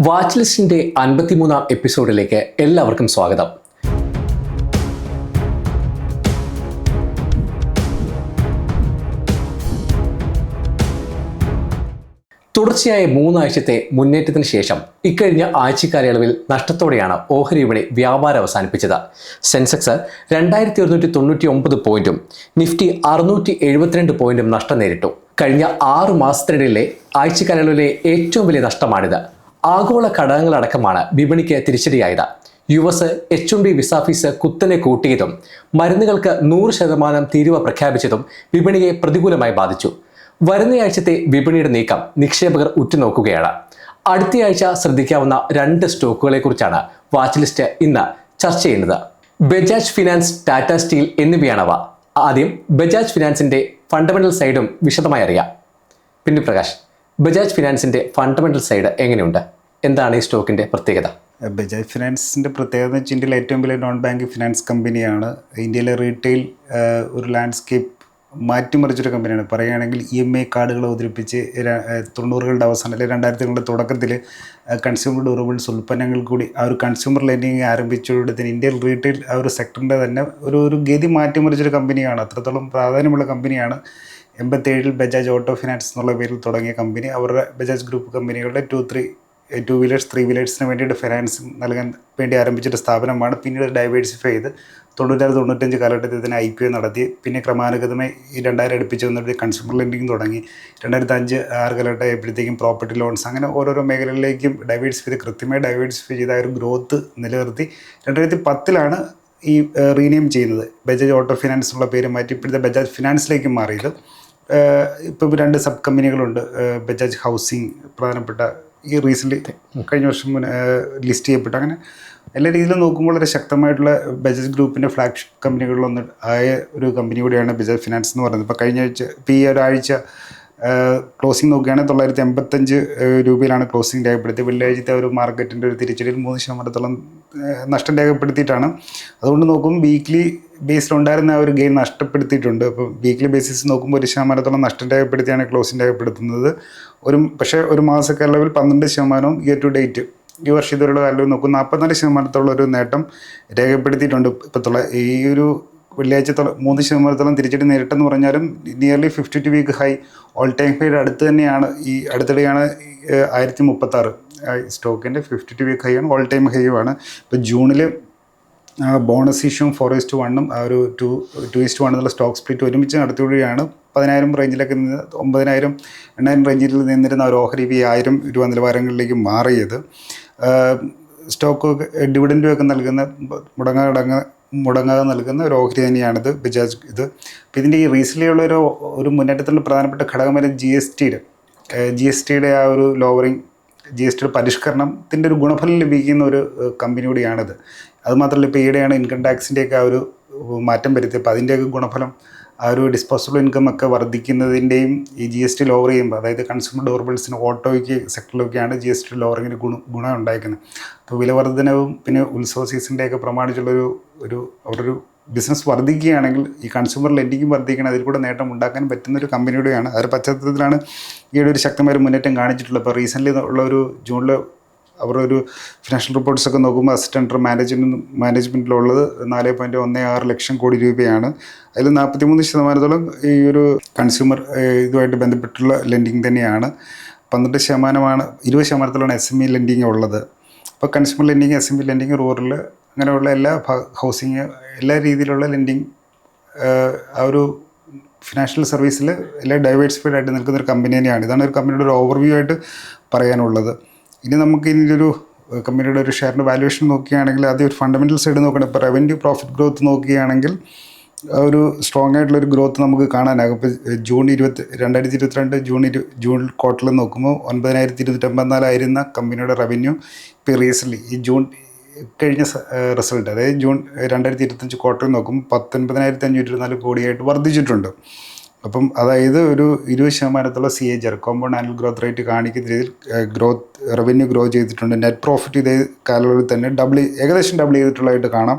Watch ലിസ്റ്റിന്റെ അൻപത്തിമൂന്നാം എപ്പിസോഡിലേക്ക് എല്ലാവർക്കും സ്വാഗതം. തുടർച്ചയായ മൂന്നാഴ്ചത്തെ മുന്നേറ്റത്തിന് ശേഷം ഇക്കഴിഞ്ഞ ആഴ്ചക്കാലയളവിൽ നഷ്ടത്തോടെയാണ് ഓഹരി വിപണി വ്യാപാരം അവസാനിപ്പിച്ചത്. സെൻസെക്സ് രണ്ടായിരത്തി ഒരുന്നൂറ്റി തൊണ്ണൂറ്റി ഒമ്പത് പോയിന്റും നിഫ്റ്റി അറുന്നൂറ്റി എഴുപത്തിരണ്ട് പോയിന്റും നഷ്ടം നേരിട്ടു. കഴിഞ്ഞ ആറു മാസത്തിനിടയിലെ ആഴ്ചക്കാലയളവിലെ ഏറ്റവും വലിയ നഷ്ടമാണിത്. ആഗോള ഘടകങ്ങളടക്കമാണ് വിപണിക്ക് തിരിച്ചടിയായത്. U S H M B visa fees കുത്തനെ കൂട്ടിയതും മരുന്നുകൾക്ക് നൂറ് ശതമാനം തീരുവ പ്രഖ്യാപിച്ചതും വിപണിയെ പ്രതികൂലമായി ബാധിച്ചു. വരുന്നയാഴ്ചത്തെ വിപണിയുടെ നീക്കം നിക്ഷേപകർ ഉറ്റുനോക്കുകയാണ്. അടുത്തയാഴ്ച ശ്രദ്ധിക്കാവുന്ന രണ്ട് സ്റ്റോക്കുകളെക്കുറിച്ചാണ് വാച്ച് ലിസ്റ്റ് ഇന്ന് ചർച്ച ചെയ്യുന്നത്. ബജാജ് ഫിനാൻസ് ടാറ്റ സ്റ്റീൽ എന്നിവയാണവ. ആദ്യം ബജാജ് ഫിനാൻസിന്റെ ഫണ്ടമെന്റൽ സൈഡും വിശദമായി അറിയാം. പിന്നെ പ്രകാശ് ബജാജ് ഫിനാൻസിന്റെ ഫണ്ടമെന്റൽ സൈഡ് എങ്ങനെയുണ്ട്? എന്താണ് ഈ സ്റ്റോക്കിന്റെ പ്രത്യേകത? ബജാജ് ഫിനാൻസിന്റെ പ്രത്യേകത എന്ന് വെച്ചാൽ ഇന്ത്യയിലെ ഏറ്റവും വലിയ നോൺ ബാങ്ക് ഫിനാൻസ് കമ്പനിയാണ് ഇന്ത്യയിലെ റീറ്റെയിൽ ഒരു ലാൻഡ്സ്കേപ്പ് മാറ്റിമറിച്ചൊരു കമ്പനിയാണ് പറയുകയാണെങ്കിൽ ഇ എം ഐ കാർഡുകൾ അവതരിപ്പിച്ച് തൊണ്ണൂറുകളുടെ അവസാനം അല്ലെങ്കിൽ രണ്ടായിരത്തികളുടെ തുടക്കത്തിൽ കൺസ്യൂമർ ഡ്യൂറബിൾസ് ഉൽപ്പന്നങ്ങൾ കൂടി ആ ഒരു കൺസ്യൂമർ ലെൻഡിങ് ആരംഭിച്ചതോടെ തന്നെ ഇന്ത്യൻ റീറ്റെയിൽ ആ ഒരു സെക്ടറിന്റെ തന്നെ ഒരു ഒരു ഗതി മാറ്റിമറിച്ചൊരു കമ്പനിയാണ് അത്രത്തോളം പ്രാധാന്യമുള്ള കമ്പനിയാണ് എൺപത്തേഴിൽ ബജാജ് ഓട്ടോ ഫിനാൻസ് എന്നുള്ള പേരിൽ തുടങ്ങിയ കമ്പനി അവരുടെ ബജാജ് ഗ്രൂപ്പ് കമ്പനികളുടെ two three two wheelers three വീലേഴ്സിന് വേണ്ടിയിട്ട് ഫിനാൻസ് നൽകാൻ വേണ്ടി ആരംഭിച്ചൊരു സ്ഥാപനമാണ്. പിന്നീട് ഡൈവേഴ്സിഫൈ ചെയ്ത് തൊണ്ണൂറ്റാറ് തൊണ്ണൂറ്റഞ്ച് കാലഘട്ടത്തിൽ തന്നെ ഐ പി ഒ നടത്തി. പിന്നെ ക്രമാനുഗതമായി ഈ രണ്ടായിരം അടുപ്പിച്ച് വന്നിട്ട് കൺസ്യൂമർ ലെൻഡിങ് തുടങ്ങി. രണ്ടായിരത്തി അഞ്ച് ആറ് കാലഘട്ടം ആയപ്പോഴത്തേക്കും പ്രോപ്പർട്ടി ലോൺസ് അങ്ങനെ ഓരോരോ മേഖലകളിലേക്കും ഡൈവേഴ്സിഫൈ ചെയ്ത് കൃത്യമായി ഡൈവേഴ്സിഫൈ ചെയ്ത ആ ഒരു ഗ്രോത്ത് നിലനിർത്തി. രണ്ടായിരത്തി പത്തിലാണ് ഈ റീനെയിം ചെയ്യുന്നത്. ബജാജ് ഓട്ടോ ഫിനാൻസ് എന്നുള്ള പേര് മാറ്റി ഇപ്പോഴത്തെ ബജാജ് ഫിനാൻസിലേക്ക് മാറിയത്. ഇപ്പോൾ രണ്ട് സബ് കമ്പനികളുണ്ട് ബജാജ് ഹൗസിംഗ് പ്രധാനപ്പെട്ട ഈ റീസെന്റ് കഴിഞ്ഞ വർഷം മുന്നേ ലിസ്റ്റ് ചെയ്യപ്പെട്ടു. അങ്ങനെ എല്ലാ രീതിയിലും നോക്കുമ്പോൾ വളരെ ശക്തമായിട്ടുള്ള ബജാജ് ഗ്രൂപ്പിന്റെ ഫ്ലാഗ്ഷിപ്പ് കമ്പനികളിലൊന്ന് ആയ ഒരു കമ്പനി കൂടിയാണ് ബജാജ് ഫിനാൻസ് എന്ന് പറയുന്നത്. ഇപ്പോൾ കഴിഞ്ഞ ആഴ്ച ഇപ്പോൾ ഈ ഒരാഴ്ച ക്ലോസിംഗ് നോക്കുകയാണെങ്കിൽ തൊള്ളായിരത്തി എൺപത്തഞ്ച് രൂപയിലാണ് ക്ലോസിംഗ് രേഖപ്പെടുത്തിയത്. വെള്ളിയാഴ്ചത്തെ ഒരു മാർക്കറ്റിന്റെ ഒരു തിരിച്ചടിയിൽ മൂന്ന് ശതമാനത്തോളം നഷ്ടം രേഖപ്പെടുത്തിയിട്ടാണ്. അതുകൊണ്ട് നോക്കുമ്പോൾ വീക്ക്ലി ബേസിൽ ഉണ്ടായിരുന്ന ആ ഒരു ഗെയിൻ നഷ്ടപ്പെടുത്തിയിട്ടുണ്ട്. അപ്പോൾ വീക്ക്ലി ബേസിസ് നോക്കുമ്പോൾ ഒരു ശതമാനത്തോളം നഷ്ടം രേഖപ്പെടുത്തിയാണ് ക്ലോസിംഗ് രേഖപ്പെടുത്തുന്നത്. ഒരു പക്ഷേ ഒരു മാസക്കാലവിൽ പന്ത്രണ്ട് ശതമാനവും ഇയർ ടു ഡേറ്റ് ഈ വർഷം ഇതുവരെയുള്ള കാലം നോക്കും നാൽപ്പത്തിനാല് ശതമാനത്തോളം ഒരു നേട്ടം രേഖപ്പെടുത്തിയിട്ടുണ്ട്. ഇപ്പോഴത്തുള്ള ഈ ഒരു വെള്ളിയാഴ്ചത്തോളം മൂന്ന് ശതമാനത്തോളം തിരിച്ചടി നേരിട്ടെന്ന് പറഞ്ഞാലും nearly fifty two week high all time ഹൈയുടെ അടുത്ത് തന്നെയാണ്. ഈ അടുത്തിടെയാണ് ആയിരത്തി മുപ്പത്താറ് സ്റ്റോക്കിന്റെ ഫിഫ്റ്റി ടു വീക്ക് ഹൈ ആണ് ഓൾ ടൈം ഹൈയുമാണ് ഇപ്പോൾ ജൂണിൽ ബോണസ് ഇഷ്യൂം ഫോർ ഈസ്റ്റ് വണ്ണും ആ ഒരു two two is to one എന്നുള്ള സ്റ്റോക്ക് സ്പ്ലിറ്റ് ഒരുമിച്ച് നടത്തിയവഴിയാണ് പതിനായിരം റേഞ്ചിലൊക്കെ നിന്ന് ഒമ്പതിനായിരം എണ്ണായിരം റേഞ്ചിൽ നിന്നിരുന്ന ഒരു ഓഹരി ഈ ആയിരം രൂപ നിലവാരങ്ങളിലേക്ക് മാറിയത്. സ്റ്റോക്ക് ഡിവിഡൻഡും ഒക്കെ നൽകുന്ന മുടങ്ങാടങ്ങ മുടങ്ങാതെ നൽകുന്ന ഒരു ഓഹരി തന്നെയാണിത് ബജാജ് ഇത്. അപ്പോൾ ഇതിന്റെ ഈ റീസെന്റ് ഒരു ഒരു മുന്നേറ്റത്തിലുള്ള പ്രധാനപ്പെട്ട ഘടകമായ ജി എസ് ടിയുടെ ജി എസ് ടിയുടെ ആ ഒരു ലോവറിങ് ജി എസ് ടിയുടെ പരിഷ്കരണത്തിന്റെ ഒരു ഗുണഫലം ലഭിക്കുന്ന ഒരു ഏഹ്, കമ്പനി കൂടിയാണിത്. അതുമാത്രമല്ല ഇപ്പോൾ ഈയിടെയാണ് ഇൻകം ടാക്സിന്റെയൊക്കെ ആ ഒരു മാറ്റം വരുത്തിയത്. അപ്പോൾ അതിന്റെയൊക്കെ ഗുണഫലം ആ ഒരു ഡിസ്പോസിബിൾ ഇൻകം ഒക്കെ വർദ്ധിക്കുന്നതിന്റെയും ഈ ജി എസ് ടി ലോവർ ചെയ്യുമ്പോൾ അതായത് കൺസ്യൂമർ ഡോർബിൾസിന് ഓട്ടോയ്ക്ക് സെക്ടറിലൊക്കെയാണ് ജി എസ് ടി ലോവറിങ്ങിന് ഗുണം ഗുണം ഉണ്ടായിരിക്കുന്നത് അപ്പോൾ വിലവർദ്ധനവും പിന്നെ ഉത്സവ സീസണിന്റെയൊക്കെ പ്രമാണിച്ചുള്ളൊരു ഒരു അവിടെ ഒരു ബിസിനസ് വർദ്ധിക്കുകയാണെങ്കിൽ ഈ കൺസ്യൂമർ ലെൻഡിങ്ങും വർദ്ധിക്കണം അതിൽ കൂടെ നേട്ടം ഉണ്ടാക്കാൻ പറ്റുന്ന ഒരു കമ്പനിയുടെയാണ് ആ പശ്ചാത്തലത്തിലാണ് ഈയിടെ ഒരു ശക്തമായ ഒരു മുന്നേറ്റം കാണിച്ചിട്ടുള്ളത്. അപ്പോൾ റീസെന്റ്ലി ഉള്ള ഒരു ജൂണിൽ അവരുടെ ഒരു ഫിനാൻഷ്യൽ റിപ്പോർട്ട്സ് ഒക്കെ നോക്കുമ്പോൾ അസിസ്റ്റന്റ് മാനേജ്മെന്റ് മാനേജ്മെന്റിലുള്ളത് നാല് പോയിന്റ് ഒന്ന് ആറ് ലക്ഷം കോടി രൂപയാണ്. അതിൽ നാൽപ്പത്തിമൂന്ന് ശതമാനത്തോളം ഈ ഒരു കൺസ്യൂമർ ഇതുമായിട്ട് ബന്ധപ്പെട്ടുള്ള ലെൻഡിങ് തന്നെയാണ്. പന്ത്രണ്ട് ശതമാനമാണ് ഇരുപത് ശതമാനത്തിലാണ് എസ് എം ഇ ലെൻഡിങ് ഉള്ളത്. അപ്പോൾ consumer lending S M E lending rural അങ്ങനെയുള്ള എല്ലാ ഹൗസിങ് എല്ലാ രീതിയിലുള്ള ലെൻഡിങ് ആ ഒരു ഫിനാൻഷ്യൽ സർവീസിൽ എല്ലാം ഡൈവേഴ്സിഫൈഡ് ആയിട്ട് നിൽക്കുന്ന ഒരു കമ്പനി തന്നെയാണ്. ഇതാണ് ഒരു കമ്പനിയുടെ ഒരു ഓവർവ്യൂ ആയിട്ട് പറയാനുള്ളത്. ഇനി നമുക്ക് ഇതിന്റെ ഒരു കമ്പനിയുടെ ഒരു ഷെയറിന്റെ വാല്യുവേഷൻ നോക്കുകയാണെങ്കിൽ ആദ്യം ഒരു ഫണ്ടമെന്റൽ സൈഡ് നോക്കണം. ഇപ്പോൾ റവന്യൂ പ്രോഫിറ്റ് ഗ്രോത്ത് നോക്കുകയാണെങ്കിൽ ഒരു സ്ട്രോങ് ആയിട്ടുള്ള ഒരു ഗ്രോത്ത് നമുക്ക് കാണാനാകും. ഇപ്പോൾ ജൂൺ ഇരുപത്തി രണ്ടായിരത്തി ഇരുപത്തിരണ്ട് ജൂൺ ഇരു ജൂൺ ക്വാർട്ടറിൽ നോക്കുമ്പോൾ ഒൻപതിനായിരത്തി ഇരുന്നൂറ്റമ്പത്തിനാലായിരുന്ന കമ്പനിയുടെ റവന്യൂ ഇപ്പോൾ റീസെന്റ്ലി ഈ ജൂൺ കഴിഞ്ഞ റിസൾട്ട് അതായത് ജൂൺ രണ്ടായിരത്തി ഇരുപത്തഞ്ച് ക്വാർട്ടറിൽ നോക്കുമ്പോൾ പത്തൊൻപതിനായിരത്തി അഞ്ഞൂറ്റി ഇരുപത്തിനാല് കോടിയായിട്ട് വർദ്ധിച്ചിട്ടുണ്ട്. അപ്പം അതായത് ഒരു ഇരുപത് ശതമാനത്തുള്ള C A GR compound annual growth rate കാണിക്കുന്ന രീതിയിൽ ഗ്രോത്ത് റവന്യൂ ഗ്രോ ചെയ്തിട്ടുണ്ട്. നെറ്റ് പ്രോഫിറ്റ് ഇതേ കാലയളവിൽ തന്നെ ഡബിൾ ഏകദേശം ഡബിൾ ചെയ്തിട്ടുള്ളതായിട്ട് കാണാം.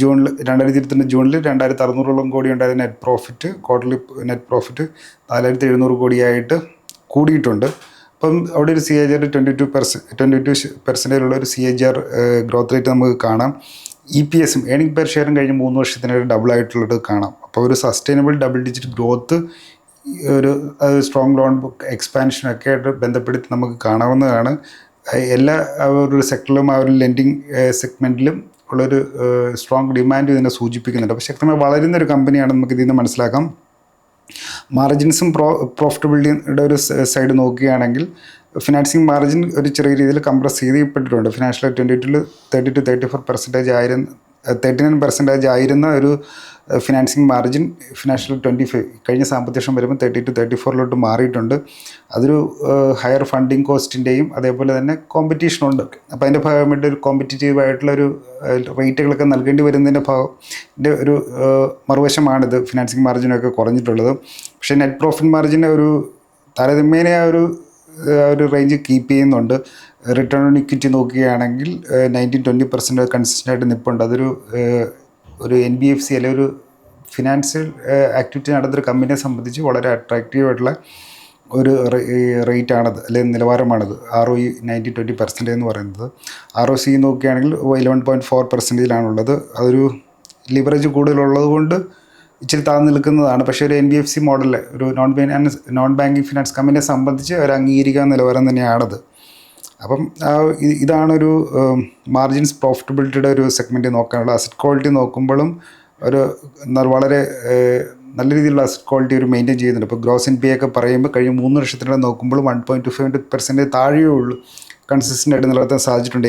ജൂണിൽ രണ്ടായിരത്തി ഇരുപത്തിരണ്ട് ജൂണിൽ രണ്ടായിരത്തി അറുന്നൂറോളം കോടി ഉണ്ടായിരുന്ന net profit quarterly net profit നാലായിരത്തി എഴുന്നൂറ് കോടിയായിട്ട് കൂടിയിട്ടുണ്ട്. അപ്പം അവിടെ ഒരു C A R twenty two percent twenty two പെർസെന്റേജുള്ള ഒരു C A R growth rate നമുക്ക് കാണാം. ഇ പി എസും ഏണിംഗ് പെർ ഷെയറും കഴിഞ്ഞ് മൂന്ന് വർഷത്തിനിടെ ഡബിൾ ആയിട്ടുള്ളത് കാണാം. അപ്പോൾ ഒരു സസ്റ്റൈനബിൾ ഡബിൾ ഡിജിറ്റ് ഗ്രോത്ത് ഒരു സ്ട്രോങ് ലോൺ എക്സ്പാൻഷനൊക്കെ ആയിട്ട് ബന്ധപ്പെടുത്തി നമുക്ക് കാണാവുന്നതാണ്. എല്ലാ ഒരു സെക്ടറിലും ആ ഒരു ലെൻഡിങ് സെഗ്മെന്റിലും ഉള്ളൊരു സ്ട്രോങ് ഡിമാൻഡ് ഇതിനെ സൂചിപ്പിക്കുന്നുണ്ട്. അപ്പോൾ ശക്തമായി വളരുന്ന ഒരു കമ്പനിയാണ് നമുക്ക് ഇതിൽ നിന്ന് മനസ്സിലാക്കാം. മാർജിൻസും പ്രോ പ്രോഫിറ്റബിലിറ്റിയുടെ ഒരു സൈഡ് നോക്കുകയാണെങ്കിൽ ഫിനാൻസിങ് മാർജിൻ ഒരു ചെറിയ രീതിയിൽ കംപ്രസ് ചെയ്യപ്പെട്ടിട്ടുണ്ട് financial twenty two thirty two thirty four percentage ആയിരുന്ന തേർട്ടി നയൻ പെർസെന്റേജ് ആയിരുന്ന ഒരു financing margin financial twenty five കഴിഞ്ഞ സാമ്പത്തിക വർഷം വരുമ്പോൾ തേർട്ടി ടു തേർട്ടി ഫോറിലോട്ട് മാറിയിട്ടുണ്ട്. അതൊരു ഹയർ ഫണ്ടിങ് കോസ്റ്റിന്റെയും അതേപോലെ തന്നെ കോമ്പറ്റീഷനുണ്ട് അപ്പോൾ അതിന്റെ ഭാഗമായിട്ട് ഒരു കോമ്പറ്റീറ്റീവ് ഒരു റേറ്റുകളൊക്കെ നൽകേണ്ടി വരുന്നതിന്റെ ഭാഗത്തിന്റെ ഒരു മറുവശമാണിത് ഫിനാൻസിങ് മാർജിനൊക്കെ കുറഞ്ഞിട്ടുള്ളത്. പക്ഷേ നെറ്റ് പ്രോഫിറ്റ് മാർജിന്റെ ഒരു താരതമ്യേന ഒരു ഒരു റേഞ്ച് കീപ്പ് ചെയ്യുന്നുണ്ട്. റിട്ടേൺ ഓൺ ഇക്വിറ്റി നോക്കുകയാണെങ്കിൽ നയന്റീൻ ട്വന്റി പെർസെന്റ് കൺസിസ്റ്റന്റ് ആയിട്ട് നിൽപ്പുണ്ട് അതൊരു ഒരു എൻ ബി എഫ് സി അല്ലെങ്കിൽ ഒരു ഫിനാൻഷ്യൽ ആക്ടിവിറ്റി നടന്നൊരു കമ്പനിയെ സംബന്ധിച്ച് വളരെ അട്രാക്റ്റീവ് ആയിട്ടുള്ള ഒരു റേറ്റ് ആണത് അല്ലെങ്കിൽ നിലവാരമാണത്. R O E ninety twenty percentage എന്ന് പറയുന്നത്. ആർ ഒ സി നോക്കുകയാണെങ്കിൽ ഇലവൻ പോയിന്റ് ഫോർ പെർസെന്റേജിലാണുള്ളത് അതൊരു ലിവറേജ് കൂടുതലുള്ളത് കൊണ്ട് ഇച്ചിരി താഴ്ന്നു നിൽക്കുന്നതാണ്. പക്ഷേ ഒരു എൻ ബി എഫ് സി മോഡലിൽ ഒരു non finance non banking finance കമ്പനിയെ സംബന്ധിച്ച് ഒരു അംഗീകരിക്കാൻ നിലവാരം തന്നെയാണത്. അപ്പം ഇതാണൊരു മാർജിൻസ് പ്രോഫിറ്റബിലിറ്റിയുടെ ഒരു സെഗ്മെന്റ് നോക്കാനുള്ള അസറ്റ് ക്വാളിറ്റി നോക്കുമ്പോഴും ഒരു വളരെ നല്ല രീതിയിലുള്ള അസറ്റ് ക്വാളിറ്റി ഒരു മെയിന്റെയിൻ ചെയ്യുന്നുണ്ട്. ഇപ്പോൾ ഗ്രോസ് എൻ പി ഒക്കെ പറയുമ്പോൾ കഴിഞ്ഞ മൂന്ന് വർഷത്തിനിടെ നോക്കുമ്പോഴും one point two five percentage താഴെയേ ഉള്ളൂ. കൺസിസ്റ്റന്റ് ആയിട്ട് നിലനിർത്താൻ സാധിച്ചിട്ടുണ്ട്.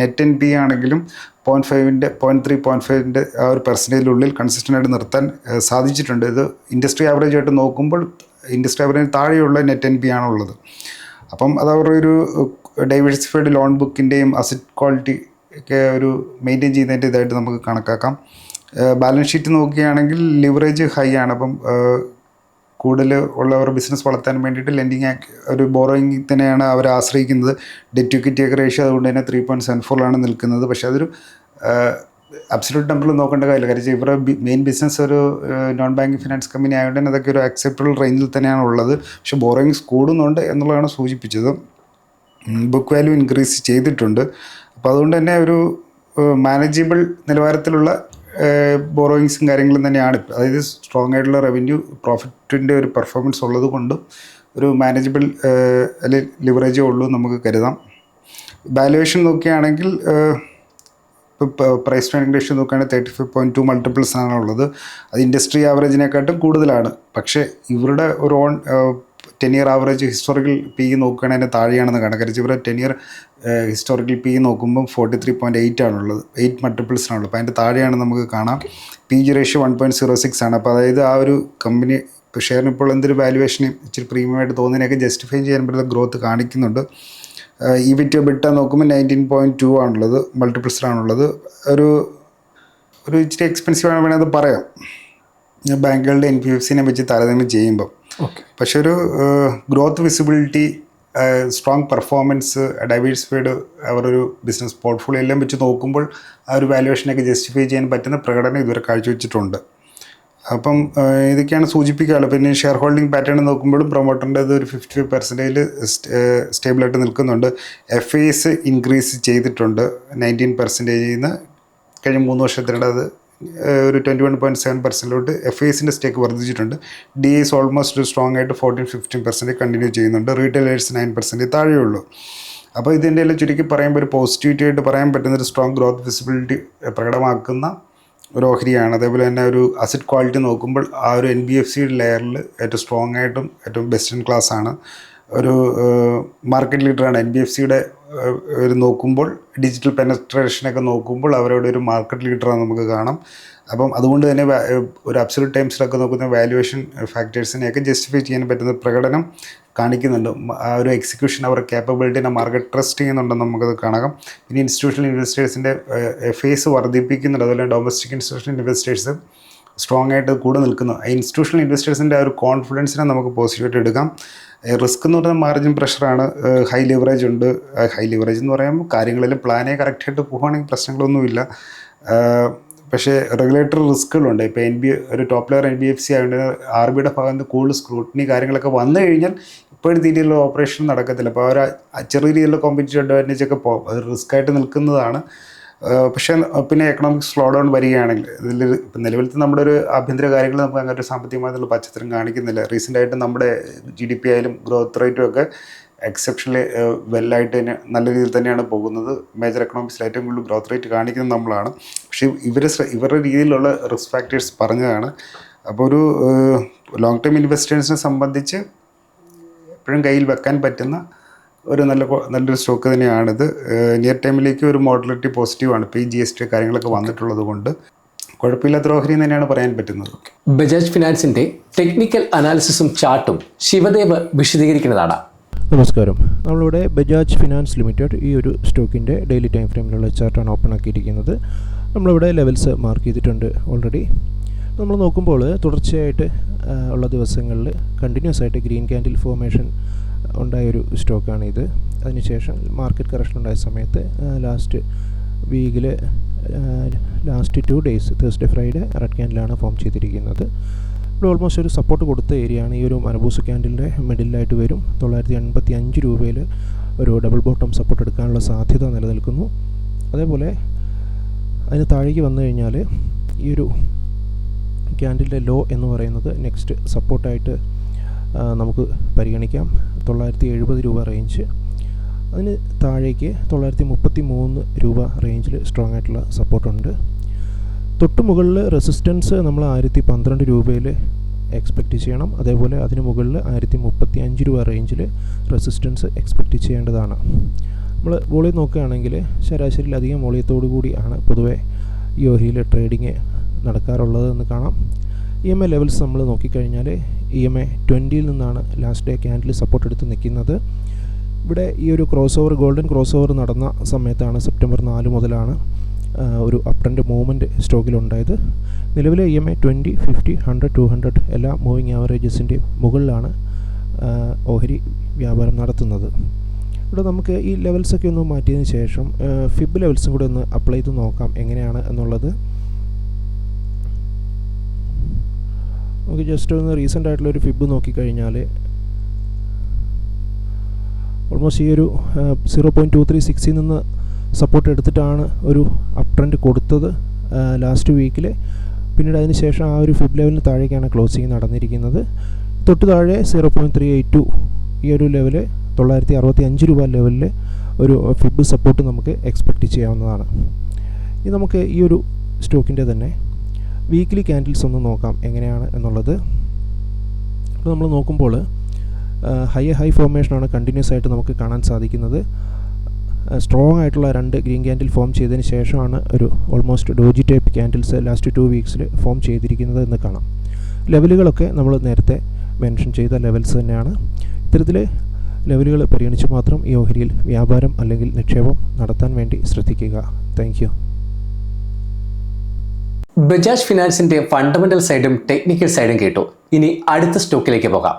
നെറ്റ് എൻ പി ആണെങ്കിലും പോയിന്റ് ഫൈവിന്റെ പോയിന്റ് ത്രീ പോയിന്റ് ഫൈവിന്റെ ആ ഒരു പെർസെന്റേജിനുള്ളിൽ കൺസിസ്റ്റന്റ് ആയിട്ട് നിർത്താൻ സാധിച്ചിട്ടുണ്ട്. ഇത് ഇൻഡസ്ട്രി ആവറേജ് ആയിട്ട് നോക്കുമ്പോൾ ഇൻഡസ്ട്രി ആവറേജ് താഴെയുള്ള നെറ്റ് എൻ പി ആണുള്ളത്. അപ്പം അത് അവരുടെ ഒരു ഡൈവേഴ്സിഫൈഡ് ലോൺ ബുക്കിന്റെയും അസറ്റ് ക്വാളിറ്റി ഒക്കെ ഒരു മെയിന്റെയിൻ ചെയ്യുന്നതിന്റെ ഇതായിട്ട് നമുക്ക് കണക്കാക്കാം. ബാലൻസ് ഷീറ്റ് നോക്കുകയാണെങ്കിൽ ലിവറേജ് ഹൈ ആണ്. അപ്പം കൂടുതൽ ഉള്ളവർ ബിസിനസ് വളർത്താൻ വേണ്ടിയിട്ട് ലെൻഡിങ് ഒരു ബോറോയിങ് തന്നെയാണ് അവർ ആശ്രയിക്കുന്നത്. ഡെറ്റ് ഇക്വിറ്റി ഒക്കെ റേഷ്യോ അതുകൊണ്ട് തന്നെ ത്രീ പോയിന്റ് സെവൻ ഫോറിലാണ് നിൽക്കുന്നത്. പക്ഷേ അതൊരു അബ്സലൂട്ട് നമ്പറിൽ നോക്കേണ്ട കാര്യമില്ല. കാര്യം ഇവരുടെ മെയിൻ ബിസിനസ് ഒരു നോൺ ബാങ്കിങ് ഫിനാൻസ് കമ്പനി ആയതുകൊണ്ട് തന്നെ അതൊക്കെ ഒരു അക്സെപ്റ്റബിൾ റേഞ്ചിൽ തന്നെയാണ് ഉള്ളത്. പക്ഷേ ബോറോയിങ്സ് കൂടുന്നുണ്ട് എന്നുള്ളതാണ് സൂചിപ്പിച്ചത്. ബുക്ക് വാല്യൂ ഇൻക്രീസ് ചെയ്തിട്ടുണ്ട്. അപ്പോൾ അതുകൊണ്ട് തന്നെ ഒരു മാനേജബിൾ നിലവാരത്തിലുള്ള ബോറോയിങ്സും കാര്യങ്ങളും തന്നെയാണ്. അതായത് സ്ട്രോങ് ആയിട്ടുള്ള റവന്യൂ പ്രോഫിറ്റിന്റെ ഒരു പെർഫോമൻസ് ഉള്ളത് കൊണ്ടും ഒരു മാനേജബിൾ അല്ലെങ്കിൽ ലിവറേജേ ഉള്ളൂ നമുക്ക് കരുതാം. വാലുവേഷൻ നോക്കുകയാണെങ്കിൽ ഇപ്പോൾ പ്രൈസ് ട്രെയിനിങ് റേഷ്യോ നോക്കുകയാണെങ്കിൽ thirty five point two multiples ഉള്ളത്. അത് ഇൻഡസ്ട്രി ആവറേജിനെക്കാട്ടും കൂടുതലാണ്. പക്ഷേ ഇവരുടെ ഒരു on ten year average historical P നോക്കുകയാണെങ്കിൽ അതിന് താഴെയാണെന്ന് കാണാം. കാരണം ഇവരുടെ ടെൻ ഇയർ ഹിസ്റ്റോറിക്കൽ പി നോക്കുമ്പോൾ ഫോർട്ടി ത്രീ പോയിന്റ് എയ്റ്റ് ആണുള്ളത്. എയ്റ്റ് മൾട്ടിപ്പിൾസിനാണുള്ളത് അപ്പോൾ അതിന്റെ താഴെയാണ് നമുക്ക് കാണാം. P G ratio one point zero six ആണ്. അപ്പോൾ അതായത് ആ ഒരു കമ്പനി ഇപ്പോൾ ഷെയറിന് ഇപ്പോൾ എന്തൊരു വാലുവേഷൻ ഇച്ചിരി പ്രീമിയം ആയിട്ട് തോന്നുന്നതിനൊക്കെ ജസ്റ്റിഫൈ ചെയ്യാൻ പറ്റുന്ന ഗ്രോത്ത് കാണിക്കുന്നുണ്ട്. ഇ വിറ്റ് ബിട്ട നോക്കുമ്പോൾ നയന്റീൻ പോയിന്റ് ടു ആണുള്ളത്. മൾട്ടിപ്പിൾസിലാണുള്ളത് ഒരു ഒരു ഇച്ചിരി എക്സ്പെൻസീവ് ആണ് വേണമെങ്കിൽ അത് പറയാം. ഞാൻ ബാങ്കുകളുടെ എൻ പി എഫ് സിനെ വെച്ച് താരതമ്യം ചെയ്യുമ്പം. ഓക്കെ പക്ഷെ ഒരു growth visibility strong performance diversified അവരൊരു ബിസിനസ് പോർട്ട്ഫോളിയോ എല്ലാം വെച്ച് നോക്കുമ്പോൾ ആ ഒരു വാല്യുവേഷനൊക്കെ ജസ്റ്റിഫൈ ചെയ്യാൻ പറ്റുന്ന പ്രകടനം ഇതുവരെ കാഴ്ചവെച്ചിട്ടുണ്ട്. അപ്പം ഇതൊക്കെയാണ് സൂചിപ്പിക്കാനുള്ളത്. പിന്നെ ഷെയർ ഹോൾഡിംഗ് പാറ്റേൺ നോക്കുമ്പോഴും പ്രൊമോട്ടറിന്റെ ഒരു ഫിഫ്റ്റി ഫൈവ് പെർസെന്റേജിൽ സ്റ്റേബിളായിട്ട് നിൽക്കുന്നുണ്ട്. എഫ് ഐസ് ഇൻക്രീസ് ചെയ്തിട്ടുണ്ട്. നയന്റീൻ പെർസെന്റേജിൽ നിന്ന് കഴിഞ്ഞ മൂന്ന് വർഷത്തിനിടെ അത് ഒരു ട്വന്റി വൺ പോയിന്റ് സെവൻ പെർസെന്റിലോട്ട് എഫ് ഐസിന്റെ സ്റ്റേക്ക് വർദ്ധിച്ചിട്ടുണ്ട്. ഡി എസ് ഓൾമോസ്റ്റ് ഒരു സ്ട്രോങ് ആയിട്ട് ഫോർട്ടീൻ ഫിഫ്റ്റീൻ പെർസെന്റ് കണ്ടിന്യൂ ചെയ്യുന്നുണ്ട്. റീറ്റെയിലേഴ്സ് നയൻ പെർസെന്റ് താഴെയുള്ളൂ. അപ്പോൾ ഇതിന്റെ എല്ലാം ചുരുക്കി പറയുമ്പോൾ ഒരു പോസിറ്റിവിറ്റി ആയിട്ട് പറയാൻ പറ്റുന്ന ഒരു സ്ട്രോങ് ഗ്രോത്ത് വിസിബിലിറ്റി പ്രകടമാക്കുന്ന ഒരു ഓഹരിയാണ്. അതേപോലെ തന്നെ ഒരു അസറ്റ് ക്വാളിറ്റി നോക്കുമ്പോൾ ആ ഒരു എൻ ബി എഫ് സി ലെയറിൽ ഏറ്റവും സ്ട്രോങ് ആയിട്ടും ഏറ്റവും ബെസ്റ്റ് ഇൻ ക്ലാസ് ആണ്. ഒരു മാർക്കറ്റ് ലീഡറാണ് എൻ ബി എഫ് സിയുടെ ഒരു നോക്കുമ്പോൾ ഡിജിറ്റൽ പെനസ്ട്രേഷനൊക്കെ നോക്കുമ്പോൾ അവരുടെ ഒരു മാർക്കറ്റ് ലീഡറാണ് നമുക്ക് കാണാം. അപ്പം അതുകൊണ്ട് തന്നെ ഒരു അബ്സൊല്യൂട്ട് ടൈംസിലൊക്കെ നോക്കുന്ന വാല്യുവേഷൻ ഫാക്ടേഴ്സിനെയൊക്കെ ജസ്റ്റിഫൈ ചെയ്യാൻ പറ്റുന്ന പ്രകടനം കാണിക്കുന്നുണ്ട്. ആ ഒരു എക്സിക്യൂഷൻ അവർ കേപ്പബിലിറ്റിനെ മാർക്കറ്റ് ട്രസ്റ്റ് ചെയ്യുന്നുണ്ടെന്ന് നമുക്കത് കാണാം. പിന്നെ ഇൻസ്റ്റിറ്റ്യൂഷണൽ ഇൻവെസ്റ്റേഴ്സിന്റെ ഫേസ് വർദ്ധിപ്പിക്കുന്നുണ്ട്. അതുപോലെ ഡൊമസ്റ്റിക് ഇൻസ്റ്റിറ്റ്യൂഷണൽ ഇൻവെസ്റ്റേഴ്സ് സ്ട്രോങ് ആയിട്ട് കൂടെ നിൽക്കുന്നു. ഇൻസ്റ്റിറ്റ്യൂഷണൽ ഇൻവെസ്റ്റേഴ്സിന്റെ ആ ഒരു കോൺഫിഡൻസിനെ നമുക്ക് പോസിറ്റീവായിട്ട് എടുക്കാം. റിസ്ക് എന്ന് പറഞ്ഞാൽ മാർജിൻ പ്രഷറാണ്. ഹൈ ലിവറേജ് ഉണ്ട്. ഹൈ ലിവറേജ് എന്ന് പറയുമ്പോൾ കാര്യങ്ങളെല്ലാം പ്ലാനേ കറക്റ്റായിട്ട് പോവുകയാണെങ്കിൽ പ്രശ്നങ്ങളൊന്നുമില്ല. പക്ഷേ റെഗുലേറ്ററി റിസ്ക്കുകളുണ്ട് ഇപ്പോൾ എൻ ബി ഒരു top layer N B F C ആയതുകൊണ്ട് ആർ ബിയുടെ ഭാഗത്ത് കൂടുതൽ സ്ക്രൂട്ടിനി കാര്യങ്ങളൊക്കെ വന്നു കഴിഞ്ഞാൽ ഇപ്പോഴത്തെ രീതിയിലുള്ള ഓപ്പറേഷൻ നടക്കത്തില്ല. അപ്പോൾ അവർ ചെറിയ രീതിയിലുള്ള കോമ്പറ്റീറ്റീവ് അഡ്വാന്റേജ് ഒക്കെ പോകും അത് റിസ്ക് ആയിട്ട് നിൽക്കുന്നതാണ്. പക്ഷേ പിന്നെ എക്കണോമിക് സ്ലോ ഡൗൺ വരികയാണെങ്കിൽ ഇതിൽ നിലവിലത്തെ നമ്മുടെ ഒരു ആഭ്യന്തര കാര്യങ്ങൾ നമുക്ക് അങ്ങനെ ഒരു സാമ്പത്തികമായിട്ടുള്ള പച്ചത്തരം കാണിക്കുന്നില്ല. റീസെന്റ് ആയിട്ട് നമ്മുടെ ജി ഡി പി ആയാലും ഗ്രോത്ത് റേറ്റും ഒക്കെ എക്സെപ്ഷണലി വെല്ലായിട്ട് തന്നെ നല്ല രീതിയിൽ തന്നെയാണ് പോകുന്നത്. മേജർ എക്കണോമിക്സിൽ ഏറ്റവും കൂടുതൽ ഗ്രോത്ത് റേറ്റ് കാണിക്കുന്നത് നമ്മളാണ്. പക്ഷേ ഇവർ ഇവരുടെ രീതിയിലുള്ള റിസ്ക് ഫാക്ടേഴ്സ് പറഞ്ഞതാണ്. അപ്പോൾ ഒരു ലോങ് ടേം ഇൻവെസ്റ്റേഴ്സിനെ സംബന്ധിച്ച് എപ്പോഴും കയ്യിൽ വെക്കാൻ പറ്റുന്ന ഒരു നല്ല നല്ലൊരു സ്റ്റോക്ക് തന്നെയാണിത്. നിയർ ടൈമിലേക്ക് ഒരു മോഡലിറ്റി പോസിറ്റീവാണ് ഇപ്പോൾ ഈ ജി എസ് ടി കാര്യങ്ങളൊക്കെ വന്നിട്ടുള്ളത് കൊണ്ട് കുഴപ്പമില്ലാത്ത ഓഹരി എന്ന് തന്നെയാണ് പറയാൻ പറ്റുന്നത്. ബജാജ് ഫിനാൻസിന്റെ ടെക്നിക്കൽ അനാലിസിസും ചാർട്ടും ശിവദേവ് വിശദീകരിക്കുന്നതാണ്. നമസ്കാരം. നമ്മളിവിടെ ബജാജ് ഫിനാൻസ് ലിമിറ്റഡ് ഈ ഒരു സ്റ്റോക്കിന്റെ ഡെയിലി ടൈം ഫ്രെയിമിലുള്ള ചാർട്ടാണ് ഓപ്പൺ ആക്കിയിരിക്കുന്നത്. നമ്മളിവിടെ ലെവൽസ് മാർക്ക് ചെയ്തിട്ടുണ്ട് ഓൾറെഡി നമ്മൾ നോക്കുമ്പോൾ തുടർച്ചയായിട്ട് ഉള്ള ദിവസങ്ങളിൽ കണ്ടിന്യൂസ് ആയിട്ട് ഗ്രീൻ ക്യാൻഡിൽ ഫോർമേഷൻ ഉണ്ടായൊരു സ്റ്റോക്കാണ് ഇത്. അതിനുശേഷം മാർക്കറ്റ് കറക്ഷൻ ഉണ്ടായ സമയത്ത് ലാസ്റ്റ് വീക്കിൽ last two days Thursday Friday red ക്യാൻഡിലാണ് form ചെയ്തിരിക്കുന്നത്. ഇവിടെ ഓൾമോസ്റ്റ് ഒരു സപ്പോർട്ട് കൊടുത്ത ഏരിയയാണ് ഈ ഒരു മനബൂസ് ക്യാൻഡിലിന്റെ മിഡിലായിട്ട് വരും. തൊള്ളായിരത്തി എൺപത്തി അഞ്ച് രൂപയിൽ ഒരു ഡബിൾ ബോട്ടം സപ്പോർട്ട് എടുക്കാനുള്ള സാധ്യത നിലനിൽക്കുന്നു. അതേപോലെ അതിന് താഴേക്ക് വന്നു കഴിഞ്ഞാൽ ഈ ഒരു ക്യാൻഡിലിന്റെ ലോ എന്ന് പറയുന്നത് നെക്സ്റ്റ് സപ്പോർട്ടായിട്ട് നമുക്ക് പരിഗണിക്കാം. തൊള്ളായിരത്തി എഴുപത് രൂപ റേഞ്ച് അതിന് താഴേക്ക് തൊള്ളായിരത്തി മുപ്പത്തി മൂന്ന് രൂപ റേഞ്ചിൽ സ്ട്രോങ് ആയിട്ടുള്ള സപ്പോർട്ടുണ്ട് തൊട്ട് മുകളിൽ റെസിസ്റ്റൻസ് നമ്മൾ ആയിരത്തി പന്ത്രണ്ട് രൂപയിൽ എക്സ്പെക്റ്റ് ചെയ്യണം. അതേപോലെ അതിന് മുകളിൽ ആയിരത്തി മുപ്പത്തി അഞ്ച് രൂപ റേഞ്ചിൽ റെസിസ്റ്റൻസ് എക്സ്പെക്റ്റ് ചെയ്യേണ്ടതാണ്. നമ്മൾ വോളിയം നോക്കുകയാണെങ്കിൽ ശരാശരിയിലധികം വോളിയത്തോടു കൂടിയാണ് പൊതുവേ ഈ ഓഹരിയിൽ ട്രേഡിങ് നടക്കാറുള്ളത് എന്ന് കാണാം. ഇ എം എ ലെവൽസ് നമ്മൾ നോക്കിക്കഴിഞ്ഞാൽ ഇ എം എ ട്വന്റിയിൽ നിന്നാണ് ലാസ്റ്റ് ഡേ ക്യാൻഡിൽ സപ്പോർട്ട് എടുത്ത് നിൽക്കുന്നത്. ഇവിടെ ഈ ഒരു cross over golden cross over നടന്ന സമയത്താണ് സെപ്റ്റംബർ നാല് മുതലാണ് ഒരു അപ് ട്രെൻഡ് മൂവ്മെന്റ് സ്റ്റോക്കിലുണ്ടായത് നിലവിലെ E M A twenty fifty hundred two hundred എല്ലാ മൂവിങ് ആവറേജസിന്റെ മുകളിലാണ് ഓഹരി വ്യാപാരം നടത്തുന്നത്. ഇവിടെ നമുക്ക് ഈ ലെവൽസൊക്കെ ഒന്ന് മാറ്റിയതിന് ശേഷം ഫിബ് ലെവൽസും കൂടെ ഒന്ന് അപ്ലൈ ചെയ്ത് നോക്കാം എങ്ങനെയാണ് എന്നുള്ളത്. നമുക്ക് ജസ്റ്റ് ഒന്ന് റീസെന്റ് ആയിട്ടുള്ള ഒരു ഫിബ് നോക്കിക്കഴിഞ്ഞാൽ ഓൾമോസ്റ്റ് ഈ ഒരു സീറോ പോയിന്റ് ടു ത്രീ സിക്സിൽ നിന്ന് സപ്പോർട്ട് എടുത്തിട്ടാണ് ഒരു അപ് ട്രെൻഡ് കൊടുത്തത് ലാസ്റ്റ് വീക്കിൽ പിന്നീട് അതിന് ശേഷം ആ ഒരു ഫിബ് ലെവലിന് താഴേക്കാണ് ക്ലോസിങ് നടന്നിരിക്കുന്നത്. തൊട്ട് താഴെ zero point three eight two ഈ ഒരു ലെവൽ തൊള്ളായിരത്തി അറുപത്തി അഞ്ച് രൂപ ലെവലിൽ ഒരു ഫിബ് സപ്പോർട്ട് നമുക്ക് എക്സ്പെക്റ്റ് ചെയ്യാവുന്നതാണ്. ഇനി നമുക്ക് ഈ ഒരു സ്റ്റോക്കിന്റെ തന്നെ വീക്ക്ലി ക്യാൻഡിൽസ് ഒന്ന് നോക്കാം എങ്ങനെയാണ് എന്നുള്ളത്. അപ്പോൾ നമ്മൾ നോക്കുമ്പോൾ ഹൈ ഹൈ ഫോർമേഷനാണ് കണ്ടിന്യൂസ് ആയിട്ട് നമുക്ക് കാണാൻ സാധിക്കുന്നത്. സ്ട്രോങ് ആയിട്ടുള്ള രണ്ട് ഗ്രീൻ ക്യാൻഡിൽ ഫോം ചെയ്തതിന് ശേഷമാണ് ഒരു almost doji type candles last two വീക്സിൽ form ചെയ്തിരിക്കുന്നത് എന്ന് കാണാം. ലെവലുകളൊക്കെ നമ്മൾ നേരത്തെ മെൻഷൻ ചെയ്ത ലെവൽസ് തന്നെയാണ്. ഇത്തരത്തിൽ ലെവലുകൾ പരിഗണിച്ച് മാത്രം ഈ ഓഹരിയിൽ വ്യാപാരം അല്ലെങ്കിൽ നിക്ഷേപം നടത്താൻ വേണ്ടി ശ്രദ്ധിക്കുക. താങ്ക് ബജാജ് ഫിനാൻസിന്റെ ഫണ്ടമെന്റൽ സൈഡും ടെക്നിക്കൽ സൈഡും കേട്ടു. ഇനി അടുത്ത സ്റ്റോക്കിലേക്ക് പോകാം.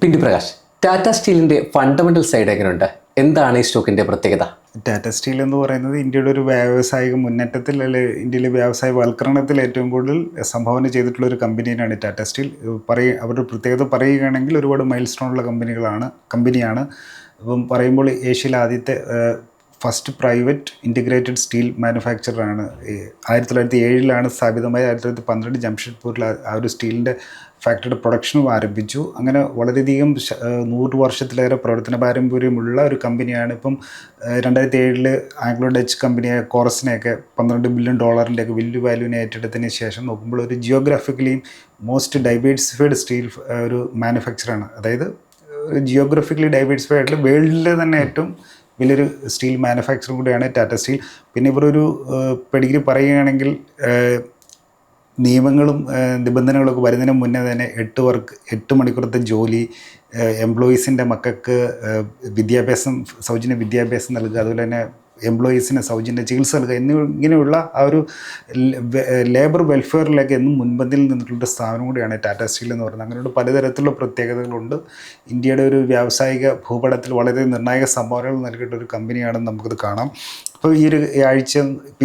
പിന്നെ പ്രകാശ് ടാറ്റ സ്റ്റീലിന്റെ ഫണ്ടമെന്റൽ സൈഡ് എങ്ങനെയുണ്ട് എന്താണ് ഈ സ്റ്റോക്കിന്റെ പ്രത്യേകത? ടാറ്റ സ്റ്റീൽ എന്ന് പറയുന്നത് ഇന്ത്യയുടെ ഒരു വ്യാവസായിക മുന്നേറ്റത്തിൽ അല്ലെ ഇന്ത്യയിലെ വ്യവസായ വൽക്കരണത്തിൽ ഏറ്റവും കൂടുതൽ സംഭാവന ചെയ്തിട്ടുള്ള ഒരു കമ്പനിയാണ് ടാറ്റ സ്റ്റീൽ പറയ അവരുടെ പ്രത്യേകത പറയുകയാണെങ്കിൽ ഒരുപാട് മൈൽ സ്റ്റോണുള്ള കമ്പനികളാണ് കമ്പനിയാണ് അപ്പം പറയുമ്പോൾ ഏഷ്യയിലെ ആദ്യത്തെ ഫസ്റ്റ് പ്രൈവറ്റ് ഇന്റിഗ്രേറ്റഡ് സ്റ്റീൽ മാനുഫാക്ചറാണ്. ആയിരത്തി തൊള്ളായിരത്തി ഏഴിലാണ് സ്ഥാപിതമായ ആയിരത്തി തൊള്ളായിരത്തി പന്ത്രണ്ട് ജംഷഡ്പൂരിൽ ആ- ഒരു സ്റ്റീലിന്റെ ഫാക്ടറിയുടെ പ്രൊഡക്ഷനും ആരംഭിച്ചു. അങ്ങനെ വളരെയധികം നൂറ് വർഷത്തിലേറെ പ്രവർത്തന പാരമ്പര്യമുള്ള ഒരു കമ്പനിയാണ്. ഇപ്പം രണ്ടായിരത്തി ഏഴിൽ ആംഗ്ലോ ഡച്ച് കമ്പനിയായ കോറസിനെയൊക്കെ പന്ത്രണ്ട് ബില്യൺ ഡോളറിന്റെയൊക്കെ വലിയ വാല്യൂവിനെ ഏറ്റെടുത്തതിന് ശേഷം നോക്കുമ്പോൾ ഒരു ജിയോഗ്രാഫിക്കലിയും മോസ്റ്റ് ഡൈവേഴ്സിഫൈഡ് സ്റ്റീൽ ഒരു മാനുഫാക്ചറാണ്. അതായത് ജിയോഗ്രഫിക്കലി ഡൈവേഴ്സിഫൈഡ് ആയിട്ടുള്ള വേൾഡിലെ തന്നെ ഏറ്റവും വലിയൊരു സ്റ്റീൽ മാനുഫാക്ചറും കൂടിയാണ് ടാറ്റ സ്റ്റീൽ. പിന്നെ ഇവരൊരു പെഡിഗ്രി പറയുകയാണെങ്കിൽ നിയമങ്ങളും നിബന്ധനകളൊക്കെ വരുന്നതിന് മുന്നേ തന്നെ എട്ട് വർക്ക് എട്ട് മണിക്കൂറത്തെ ജോലി എംപ്ലോയീസിന്റെ മക്കൾക്ക് വിദ്യാഭ്യാസം സൗജന്യ വിദ്യാഭ്യാസം നൽകുക അതുപോലെ തന്നെ എംപ്ലോയീസിന് സൗജന്യ ചികിത്സ നൽകുക എന്നിവ ഇങ്ങനെയുള്ള ആ ഒരു ലേബർ വെൽഫെയറിലേക്ക് എന്നും മുൻപന്തിയിൽ നിന്നിട്ടുള്ള സ്ഥാപനം കൂടിയാണ് ടാറ്റ സ്റ്റീൽ എന്ന് പറയുന്നത്. അങ്ങനെയുള്ള പലതരത്തിലുള്ള പ്രത്യേകതകളുണ്ട്. ഇന്ത്യയുടെ ഒരു വ്യാവസായിക ഭൂപടത്തിൽ വളരെ നിർണായക സംഭാവനകൾ നൽകിയിട്ടൊരു കമ്പനിയാണെന്ന് നമുക്കത് കാണാം. അപ്പോൾ ഈ ഒരു ആഴ്ച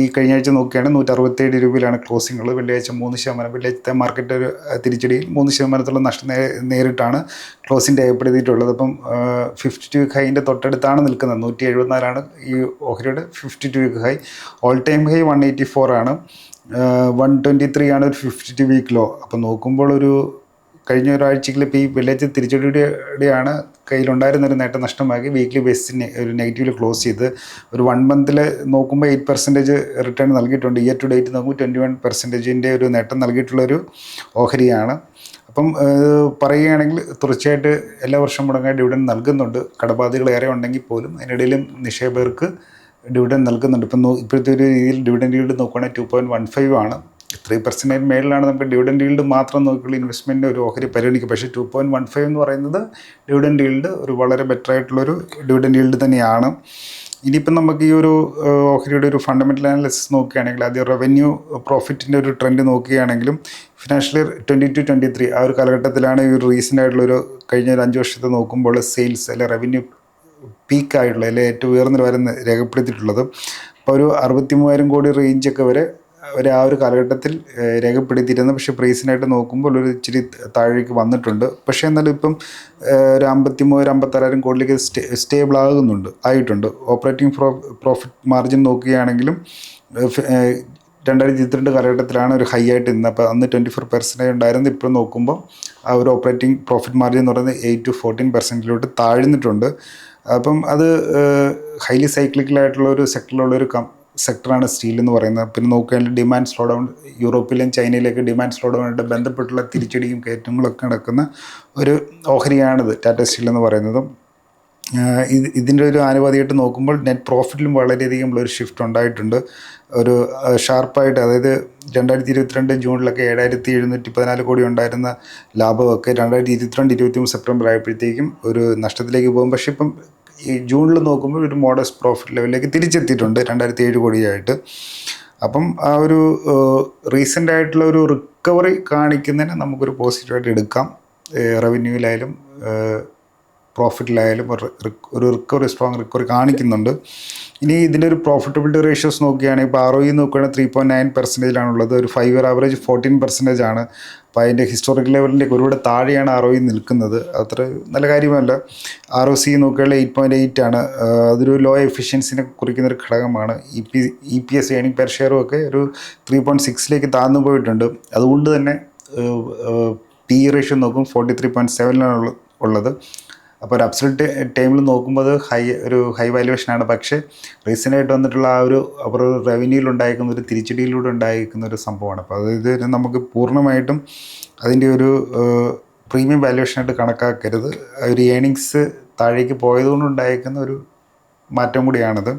ഈ കഴിഞ്ഞ ആഴ്ച നോക്കുകയാണെങ്കിൽ നൂറ്റി അറുപത്തേഴ് രൂപയിലാണ് ക്ലോസിംഗ് ഉള്ളത് വെള്ളിയാഴ്ച മൂന്ന് ശതമാനം വെള്ളിയാഴ്ചത്തെ മാർക്കറ്റ് ഒരു തിരിച്ചടിയിൽ മൂന്ന് ശതമാനത്തോളം നഷ്ടം നേരിട്ടാണ് ക്ലോസിംഗ് രേഖപ്പെടുത്തിയിട്ടുള്ളത്. അപ്പം ഫിഫ്റ്റി ടു ഹൈന്റെ തൊട്ടടുത്താണ് നിൽക്കുന്നത്. നൂറ്റി എഴുപത്തിനാലാണ് ഈ ഓഹരിയുടെ fifty two week high all time high one eighty four ആണ് വൺ ട്വന്റി ത്രീ ആണ് ഒരു ഫിഫ്റ്റി ടു വീക്ക് ലോ അപ്പോൾ നോക്കുമ്പോൾ ഒരു കഴിഞ്ഞ ഒരാഴ്ചയിൽ ഇപ്പോൾ ഈ വില്ലേജ് തിരിച്ചടിയുടെയാണ് കയ്യിലുണ്ടായിരുന്ന ഒരു നേട്ടം നഷ്ടമാക്കി വീക്ക്ലി ബേസിന് ഒരു നെഗറ്റീവിൽ ക്ലോസ് ചെയ്ത് ഒരു വൺ മന്തിൽ നോക്കുമ്പോൾ എയ്റ്റ് പെർസെന്റേജ് റിട്ടേൺ നൽകിയിട്ടുണ്ട്. ഇയർ ടു ഡേറ്റ് നോക്കുമ്പോൾ ട്വന്റി വൺ പെർസെന്റേജിന്റെ ഒരു നേട്ടം നൽകിയിട്ടുള്ളൊരു ഓഹരിയാണ്. അപ്പം പറയുകയാണെങ്കിൽ തീർച്ചയായിട്ട് എല്ലാ വർഷവും മുടങ്ങാൻ ഡിവിഡൻ നൽകുന്നുണ്ട്. കടബാധികൾ ഏറെ ഉണ്ടെങ്കിൽ പോലും അതിനിടയിലും നിക്ഷേപകർക്ക് ഡിവിഡൻ നൽകുന്നുണ്ട്. ഇപ്പം ഇപ്പോഴത്തെ ഒരു രീതിയിൽ ഡിവിഡൻ ഈൽഡ് നോക്കുകയാണെങ്കിൽ ടു പോയിന്റ് വൺ ഫൈവ് ആണ്. ത്രീ പെർസെന്റേജ് മേളിലാണ് നമുക്ക് ഡിവിഡന്റ് ഈൽഡ് മാത്രം നോക്കിയുള്ള ഇൻവെസ്റ്റ്മെന്റിന് ഒരു ഓഹരി പരിഗണിക്കും പക്ഷേ ടു പോയിന്റ് വൺ ഫൈവ് എന്ന് പറയുന്നത് ഡിവിഡന്റ് ഈൽഡ് ഒരു വളരെ ബെറ്റർ ആയിട്ടുള്ളൊരു ഡിവിഡന്റ് ഈൽഡ് തന്നെയാണ്. ഇനിയിപ്പം നമുക്ക് ഈ ഒരു ഓഹരിയുടെ ഒരു ഫണ്ടമെന്റൽ അനാലിസിസ് നോക്കുകയാണെങ്കിൽ ആദ്യം റവന്യൂ പ്രോഫിറ്റിന്റെ ഒരു ട്രെൻഡ് നോക്കുകയാണെങ്കിലും financial year twenty two twenty three ആ ഒരു കാലഘട്ടത്തിലാണ് ഈ ഒരു റീസെന്റ് ആയിട്ടുള്ളൊരു കഴിഞ്ഞ ഒരു അഞ്ച് വർഷത്തെ നോക്കുമ്പോൾ സെയിൽസ് അല്ലെ റവന്യൂ പീക്കായിട്ടുള്ള അല്ലെ ഏറ്റവും ഉയർന്ന വരുന്ന രേഖപ്പെടുത്തിയിട്ടുള്ളത്. അപ്പോൾ ഒരു അറുപത്തി മൂവായിരം കോടി റേഞ്ചൊക്കെ വരെ ഒരു ആ ഒരു കാലഘട്ടത്തിൽ രേഖപ്പെടുത്തിയിരുന്നു. പക്ഷേ പ്രൈസിനായിട്ട് നോക്കുമ്പോൾ ഒരു ഇച്ചിരി താഴേക്ക് വന്നിട്ടുണ്ട്. പക്ഷേ എന്നാലും ഇപ്പം ഒരു അമ്പത്തി ഒരു അമ്പത്താറായിരം കോടിയിലേക്ക് സ്റ്റേ സ്റ്റേബിൾ ആകുന്നുണ്ട് ആയിട്ടുണ്ട്. ഓപ്പറേറ്റിംഗ് പ്രോ പ്രോഫിറ്റ് മാർജിൻ നോക്കുകയാണെങ്കിലും രണ്ടായിരത്തി ഇരുപത്തിരണ്ട് കാലഘട്ടത്തിലാണ് ഒരു ഹൈ ആയിട്ട് ഇന്ന്. അപ്പോൾ അന്ന് ട്വന്റി ഫോർ പെർസെന്റേജ് ഉണ്ടായിരുന്നു. ഇപ്പോൾ നോക്കുമ്പോൾ ആ ഒരു ഓപ്പറേറ്റിംഗ് പ്രോഫിറ്റ് മാർജിൻ എന്ന് പറയുന്നത് എയ്റ്റ് ടു ഫോർട്ടീൻ പെർസെന്റിലോട്ട് താഴ്ന്നിട്ടുണ്ട്. അപ്പം അത് ഹൈലി സൈക്ലിക്കലായിട്ടുള്ള ഒരു സെക്ടറിലുള്ള ഒരു കം സെക്ടറാണ് സ്റ്റീൽ എന്ന് പറയുന്നത്. പിന്നെ നോക്കുകയാണെങ്കിൽ ഡിമാൻഡ് സ്ലോ ഡൗൺ യൂറോപ്പിലും ചൈനയിലേക്ക് ഡിമാൻഡ് സ്ലോ ഡൗണായിട്ട് ബന്ധപ്പെട്ടുള്ള തിരിച്ചടിയും കയറ്റങ്ങളൊക്കെ നടക്കുന്ന ഒരു ഓഹരിയാണിത് ടാറ്റ സ്റ്റീൽ എന്ന് പറയുന്നതും. ഇത് ഇതിന്റെ ഒരു ആനുപാതികമായിട്ട് നോക്കുമ്പോൾ നെറ്റ് പ്രോഫിറ്റിലും വളരെയധികം ഉള്ളൊരു ഷിഫ്റ്റ് ഉണ്ടായിട്ടുണ്ട്. ഒരു ഷാർപ്പായിട്ട് അതായത് രണ്ടായിരത്തി ഇരുപത്തിരണ്ട് ജൂണിലൊക്കെ ഏഴായിരത്തി എഴുന്നൂറ്റി പതിനാല് കോടി ഉണ്ടായിരുന്ന ലാഭമൊക്കെ രണ്ടായിരത്തി ഇരുപത്തിരണ്ട് ഇരുപത്തിമൂന്ന് സെപ്റ്റംബർ ആയപ്പോഴത്തേക്കും ഒരു നഷ്ടത്തിലേക്ക് പോകും. പക്ഷേ ഇപ്പം ഈ ജൂണിൽ നോക്കുമ്പോൾ ഒരു മോഡസ്റ്റ് പ്രോഫിറ്റ് ലെവലിലേക്ക് തിരിച്ചെത്തിയിട്ടുണ്ട് രണ്ടായിരത്തി ഏഴ് കോടിയായിട്ട്. അപ്പം ആ ഒരു റീസെന്റ് ആയിട്ടുള്ള ഒരു റിക്കവറി കാണിക്കുന്നതിന് നമുക്കൊരു പോസിറ്റീവായിട്ട് എടുക്കാം. റവന്യൂവിലായാലും പ്രോഫിറ്റിലായാലും ഒരു റിക്- ഒരു റിക്കവറി സ്ട്രോങ് റിക്കവറി കാണിക്കുന്നുണ്ട്. ഇനി ഇതിന്റെ ഒരു പ്രോഫിറ്റബിലിറ്റി റേഷ്യോസ് നോക്കുകയാണെങ്കിൽ ഇപ്പോൾ ആർ ഒ ഇ നോക്കുകയാണെങ്കിൽ ത്രീ പോയിന്റ് നയൻ പെർസെന്റേജിലാണുള്ളത് ഒരു five year average fourteen percentage ആണ് അപ്പോൾ അതിന്റെ ഹിസ്റ്റോറിക്കൽ ലെവലിന്റെ ഒരുപാട് താഴെയാണ് ആർ ഇ നിൽക്കുന്നത്. അത്ര നല്ല കാര്യമല്ല. ആർ ഒ സി നോക്കുകയാണെങ്കിൽ എയ്റ്റ് പോയിന്റ് എയ്റ്റ് ആണ്. അതൊരു ലോ എഫിഷ്യൻസിനെ കുറിക്കുന്ന ഒരു ഘടകമാണ്. E P E P S earning per ഷെയറും ഒക്കെ ഒരു ത്രീ പോയിന്റ് സിക്സിലേക്ക് താഴ്ന്നു പോയിട്ടുണ്ട്. അതുകൊണ്ട് തന്നെ പി റേഷ്യോ നോക്കും ഫോർട്ടി ത്രീ പോയിന്റ് സെവനിലാണ് ഉള്ളത്. അപ്പോൾ ഒരു അബ്സൾട്ട് ടൈമിൽ നോക്കുമ്പോൾ അത് ഹൈ ഒരു ഹൈ വാല്യുവേഷനാണ് പക്ഷേ റീസെന്റ് ആയിട്ട് വന്നിട്ടുള്ള ആ ഒരു അവർ റവന്യൂയിൽ ഉണ്ടായിരിക്കുന്ന ഒരു തിരിച്ചടിയിലൂടെ ഉണ്ടായിരിക്കുന്ന ഒരു സംഭവമാണ്. അപ്പോൾ അതായത് നമുക്ക് പൂർണമായിട്ടും അതിന്റെ ഒരു പ്രീമിയം വാല്യുവേഷനായിട്ട് കണക്കാക്കരുത്. ഒരു ഏണിങ്സ് താഴേക്ക് പോയതുകൊണ്ട് ഉണ്ടായിരിക്കുന്ന ഒരു മാറ്റം കൂടിയാണത്.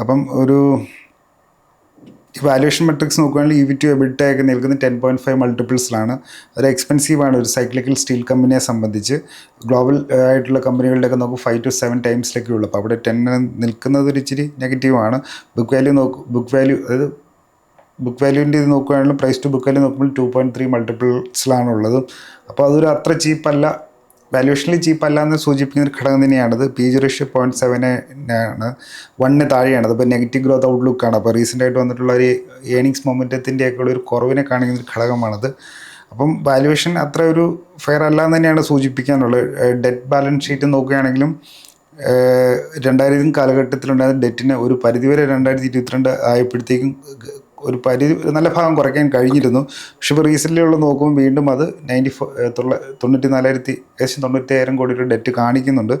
അപ്പം ഒരു വാല്യുവേഷൻ മെട്രിക്സ് നോക്കുകയാണെങ്കിൽ ഇ വി ടു എബിറ്റ ഒക്കെ നിൽക്കുന്നത് ടെൻ പോയിന്റ് ഫൈവ് മൾട്ടിപ്പിൾസിലാണ് അത് എക്സ്പെൻസീവ് ആണ്. ഒരു സൈക്ലിക്കൽ സ്റ്റീൽ കമ്പനിയെ സംബന്ധിച്ച്. ഗ്ലോബൽ ആയിട്ടുള്ള കമ്പനികളുടെയൊക്കെ നമുക്ക് ഫൈവ് ടു സെവൻ ടൈംസിലൊക്കെ ഉള്ളൂ. അപ്പോൾ അവിടെ ടെൻ നിൽക്കുന്നത് ഒരു ഇച്ചിരി നെഗറ്റീവാണ് ബുക്ക് വാല്യൂ നോക്ക് ബുക്ക് വാല്യൂ അതായത് ബുക്ക് വാല്യൂവിന്റെ ഇത് നോക്കുകയാണെങ്കിലും പ്രൈസ് ടു ബുക്ക് വാല്യൂ നോക്കുമ്പോൾ ടു പോയിന്റ് ത്രീ മൾട്ടിപ്പിൾസിലാണ് ഉള്ളത് അപ്പോൾ അതൊരു അത്ര ചീപ്പല്ല വാല്യുവേഷനിൽ ചീപ്പ് അല്ല എന്ന് സൂചിപ്പിക്കുന്ന ഒരു ഘടകം തന്നെയാണത്. P G ratio point seven ആണ്. വണ്ണിന് താഴെയാണ് അപ്പോൾ നെഗറ്റീവ് ഗ്രോത്ത് ഔട്ട്ലുക്കാണ് അപ്പോൾ റീസെന്റ് ആയിട്ട് വന്നിട്ടുള്ള ഒരു ഏണിങ്സ് മൊമെന്റത്തിന്റെയൊക്കെ ഉള്ള ഒരു കുറവിനെ കാണിക്കുന്ന ഒരു ഘടകമാണത്. അപ്പം വാല്യുവേഷൻ അത്ര ഒരു ഫെയർ അല്ല എന്ന് തന്നെയാണ് സൂചിപ്പിക്കാനുള്ളത്. ഡെറ്റ് ബാലൻസ് ഷീറ്റ് നോക്കുകയാണെങ്കിലും രണ്ടായിരം കാലഘട്ടത്തിലുണ്ടായ ഡെറ്റിന് ഒരു പരിധിവരെ രണ്ടായിരത്തി ഇരുപത്തിരണ്ട് ആയപ്പോഴത്തേക്കും ഒരു പരിധി നല്ല ഭാഗം കുറയ്ക്കാൻ കഴിഞ്ഞിരുന്നു. പക്ഷെ ഇപ്പോൾ റീസെന്റ്ലി ഉള്ള നോക്കുമ്പോൾ വീണ്ടും അത് നയന്റി ഫോ തൊള്ള തൊണ്ണൂറ്റി നാലായിരത്തി ഏകദേശം തൊണ്ണൂറ്റായിരം കോടി രൂപ ഡെറ്റ് കാണിക്കുന്നുണ്ട്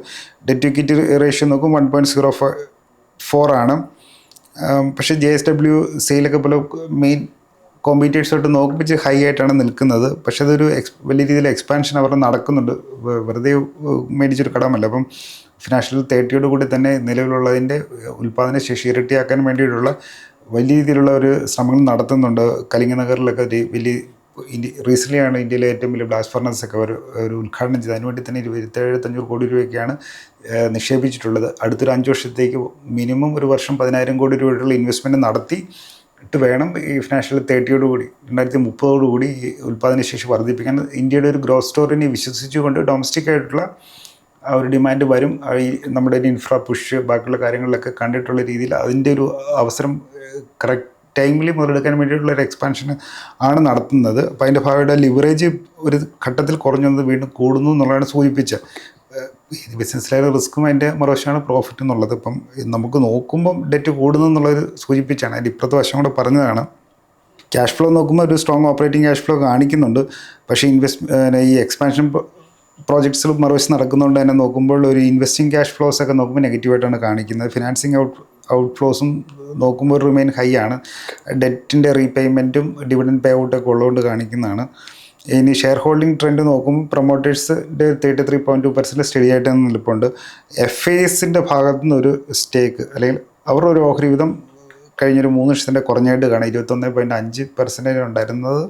ഡെറ്റ് ഇക്വിറ്റി റേഷ്യോ നോക്കും വൺ പോയിന്റ് സീറോ ഫോർ ആണ്. പക്ഷേ ജെ എസ് ഡബ്ല്യു സെയിലൊക്കെ പോലെ മെയിൻ കോമ്പറ്റീറ്റേഴ്സായിട്ട് നോക്കിപ്പിച്ച് ഹൈ ആയിട്ടാണ് നിൽക്കുന്നത്. പക്ഷേ അതൊരു എക്സ് വലിയ രീതിയിൽ എക്സ്പാൻഷൻ അവരുടെ നടക്കുന്നുണ്ട്. വെറുതെ മേടിച്ചൊരു കടമല്ല. അപ്പം ഫിനാൻഷ്യൽ തേർട്ടിയോട് കൂടി തന്നെ നിലവിലുള്ളതിന്റെ ഉൽപ്പാദന ശേഷി ഇരട്ടിയാക്കാൻ വേണ്ടിയിട്ടുള്ള വലിയ രീതിയിലുള്ള ഒരു ശ്രമങ്ങൾ നടത്തുന്നുണ്ട്. കലിംഗനഗറിലൊക്കെ ഒരു വലിയ ഇന്ത്യ റീസെന്റ്ലിയാണ് ഇന്ത്യയിലെ ഏറ്റവും വലിയ ബ്ലാസ്റ്റ് ഫർണസ് ഒക്കെ ഒരു ഒരു ഉദ്ഘാടനം ചെയ്ത് അതിനുവേണ്ടി തന്നെ ഇരുപത്തേഴത്തഞ്ഞൂറ് കോടി രൂപയൊക്കെയാണ് നിക്ഷേപിച്ചിട്ടുള്ളത്. അടുത്തൊരു അഞ്ച് വർഷത്തേക്ക് മിനിമം ഒരു വർഷം പതിനായിരം കോടി രൂപയുള്ള ഇൻവെസ്റ്റ്മെന്റ് നടത്തി ഇട്ട് വേണം ഈ ഫിനാൻഷ്യൽ തേർട്ടിയോട് കൂടി രണ്ടായിരത്തി മുപ്പതോടുകൂടി ഈ ഉൽപ്പാദനശേഷി വർദ്ധിപ്പിക്കാൻ. ഇന്ത്യയുടെ ഒരു ഗ്രോത്ത് സ്റ്റോറിനെ വിശ്വസിച്ചുകൊണ്ട് ഡൊമസ്റ്റിക് ആയിട്ടുള്ള ആ ഒരു ഡിമാൻഡ് വരും. ഈ നമ്മുടെ ഒരു ഇൻഫ്രാ പുഷ് ബാക്കിയുള്ള കാര്യങ്ങളിലൊക്കെ കണ്ടിട്ടുള്ള രീതിയിൽ അതിന്റെ ഒരു അവസരം കറക്റ്റ് ടൈമിൽ മുതലെടുക്കാൻ വേണ്ടിയിട്ടുള്ള ഒരു എക്സ്പാൻഷൻ ആണ് നടത്തുന്നത്. അപ്പോൾ അതിന്റെ ഭാഗമായിട്ട് ലിവറേജ് ഒരു ഘട്ടത്തിൽ കുറഞ്ഞു വന്നത് വീണ്ടും കൂടുന്നു എന്നുള്ളതാണ് സൂചിപ്പിച്ചത് ബിസിനസ്സിലായ റിസ്ക്കും അതിന്റെ മറുവശമാണ് പ്രോഫിറ്റ് എന്നുള്ളത്. ഇപ്പം നമുക്ക് നോക്കുമ്പം ഡെറ്റ് കൂടുന്നു എന്നുള്ളത് സൂചിപ്പിച്ചാണ്. അതിന്റെ ഇപ്പുറത്തെ വശം കൂടെ പറഞ്ഞതാണ്. ക്യാഷ് ഫ്ലോ നോക്കുമ്പോൾ ഒരു സ്ട്രോങ് ഓപ്പറേറ്റിംഗ് ക്യാഷ് ഫ്ലോ കാണിക്കുന്നുണ്ട്. പക്ഷേ ഇൻവെസ്റ്റ് ഈ എക്സ്പാൻഷൻ പ്രോജക്ട്സിൽ മറുവശം നടക്കുന്നതുകൊണ്ട് തന്നെ നോക്കുമ്പോൾ ഒരു ഇൻവെസ്റ്റിംഗ് ക്യാഷ് ഫ്ലോസ് ഒക്കെ നോക്കുമ്പോൾ നെഗറ്റീവായിട്ടാണ് കാണിക്കുന്നത്. ഫിനാൻസിങ് ഔട്ട് ഔട്ട് ഫ്ലോസും നോക്കുമ്പോൾ റിമെയിൻ ഹൈ ആണ്. ഡെറ്റിന്റെ റീപേയ്മെന്റും ഡിവിഡൻഡ് പേ ഔട്ടൊക്കെ ഉള്ളതുകൊണ്ട് കാണിക്കുന്നതാണ്. ഇനി ഷെയർ ഹോൾഡിംഗ് ട്രെൻഡ് നോക്കുമ്പോൾ പ്രൊമോട്ടേഴ്സിന്റെ thirty three point two percent steady ആയിട്ട് നിൽപ്പുണ്ട്. എഫ് എസിന്റെ ഭാഗത്തു നിന്ന് ഒരു സ്റ്റേക്ക് അല്ലെങ്കിൽ അവർ ഒരു ഓഹരി വിധം കഴിഞ്ഞൊരു മൂന്ന് വർഷത്തിന്റെ കുറഞ്ഞായിട്ട് കാണാം ഇരുപത്തൊന്ന് പോയിന്റ് അഞ്ച് പെർസെന്റേജ് ഉണ്ടായിരുന്നത്.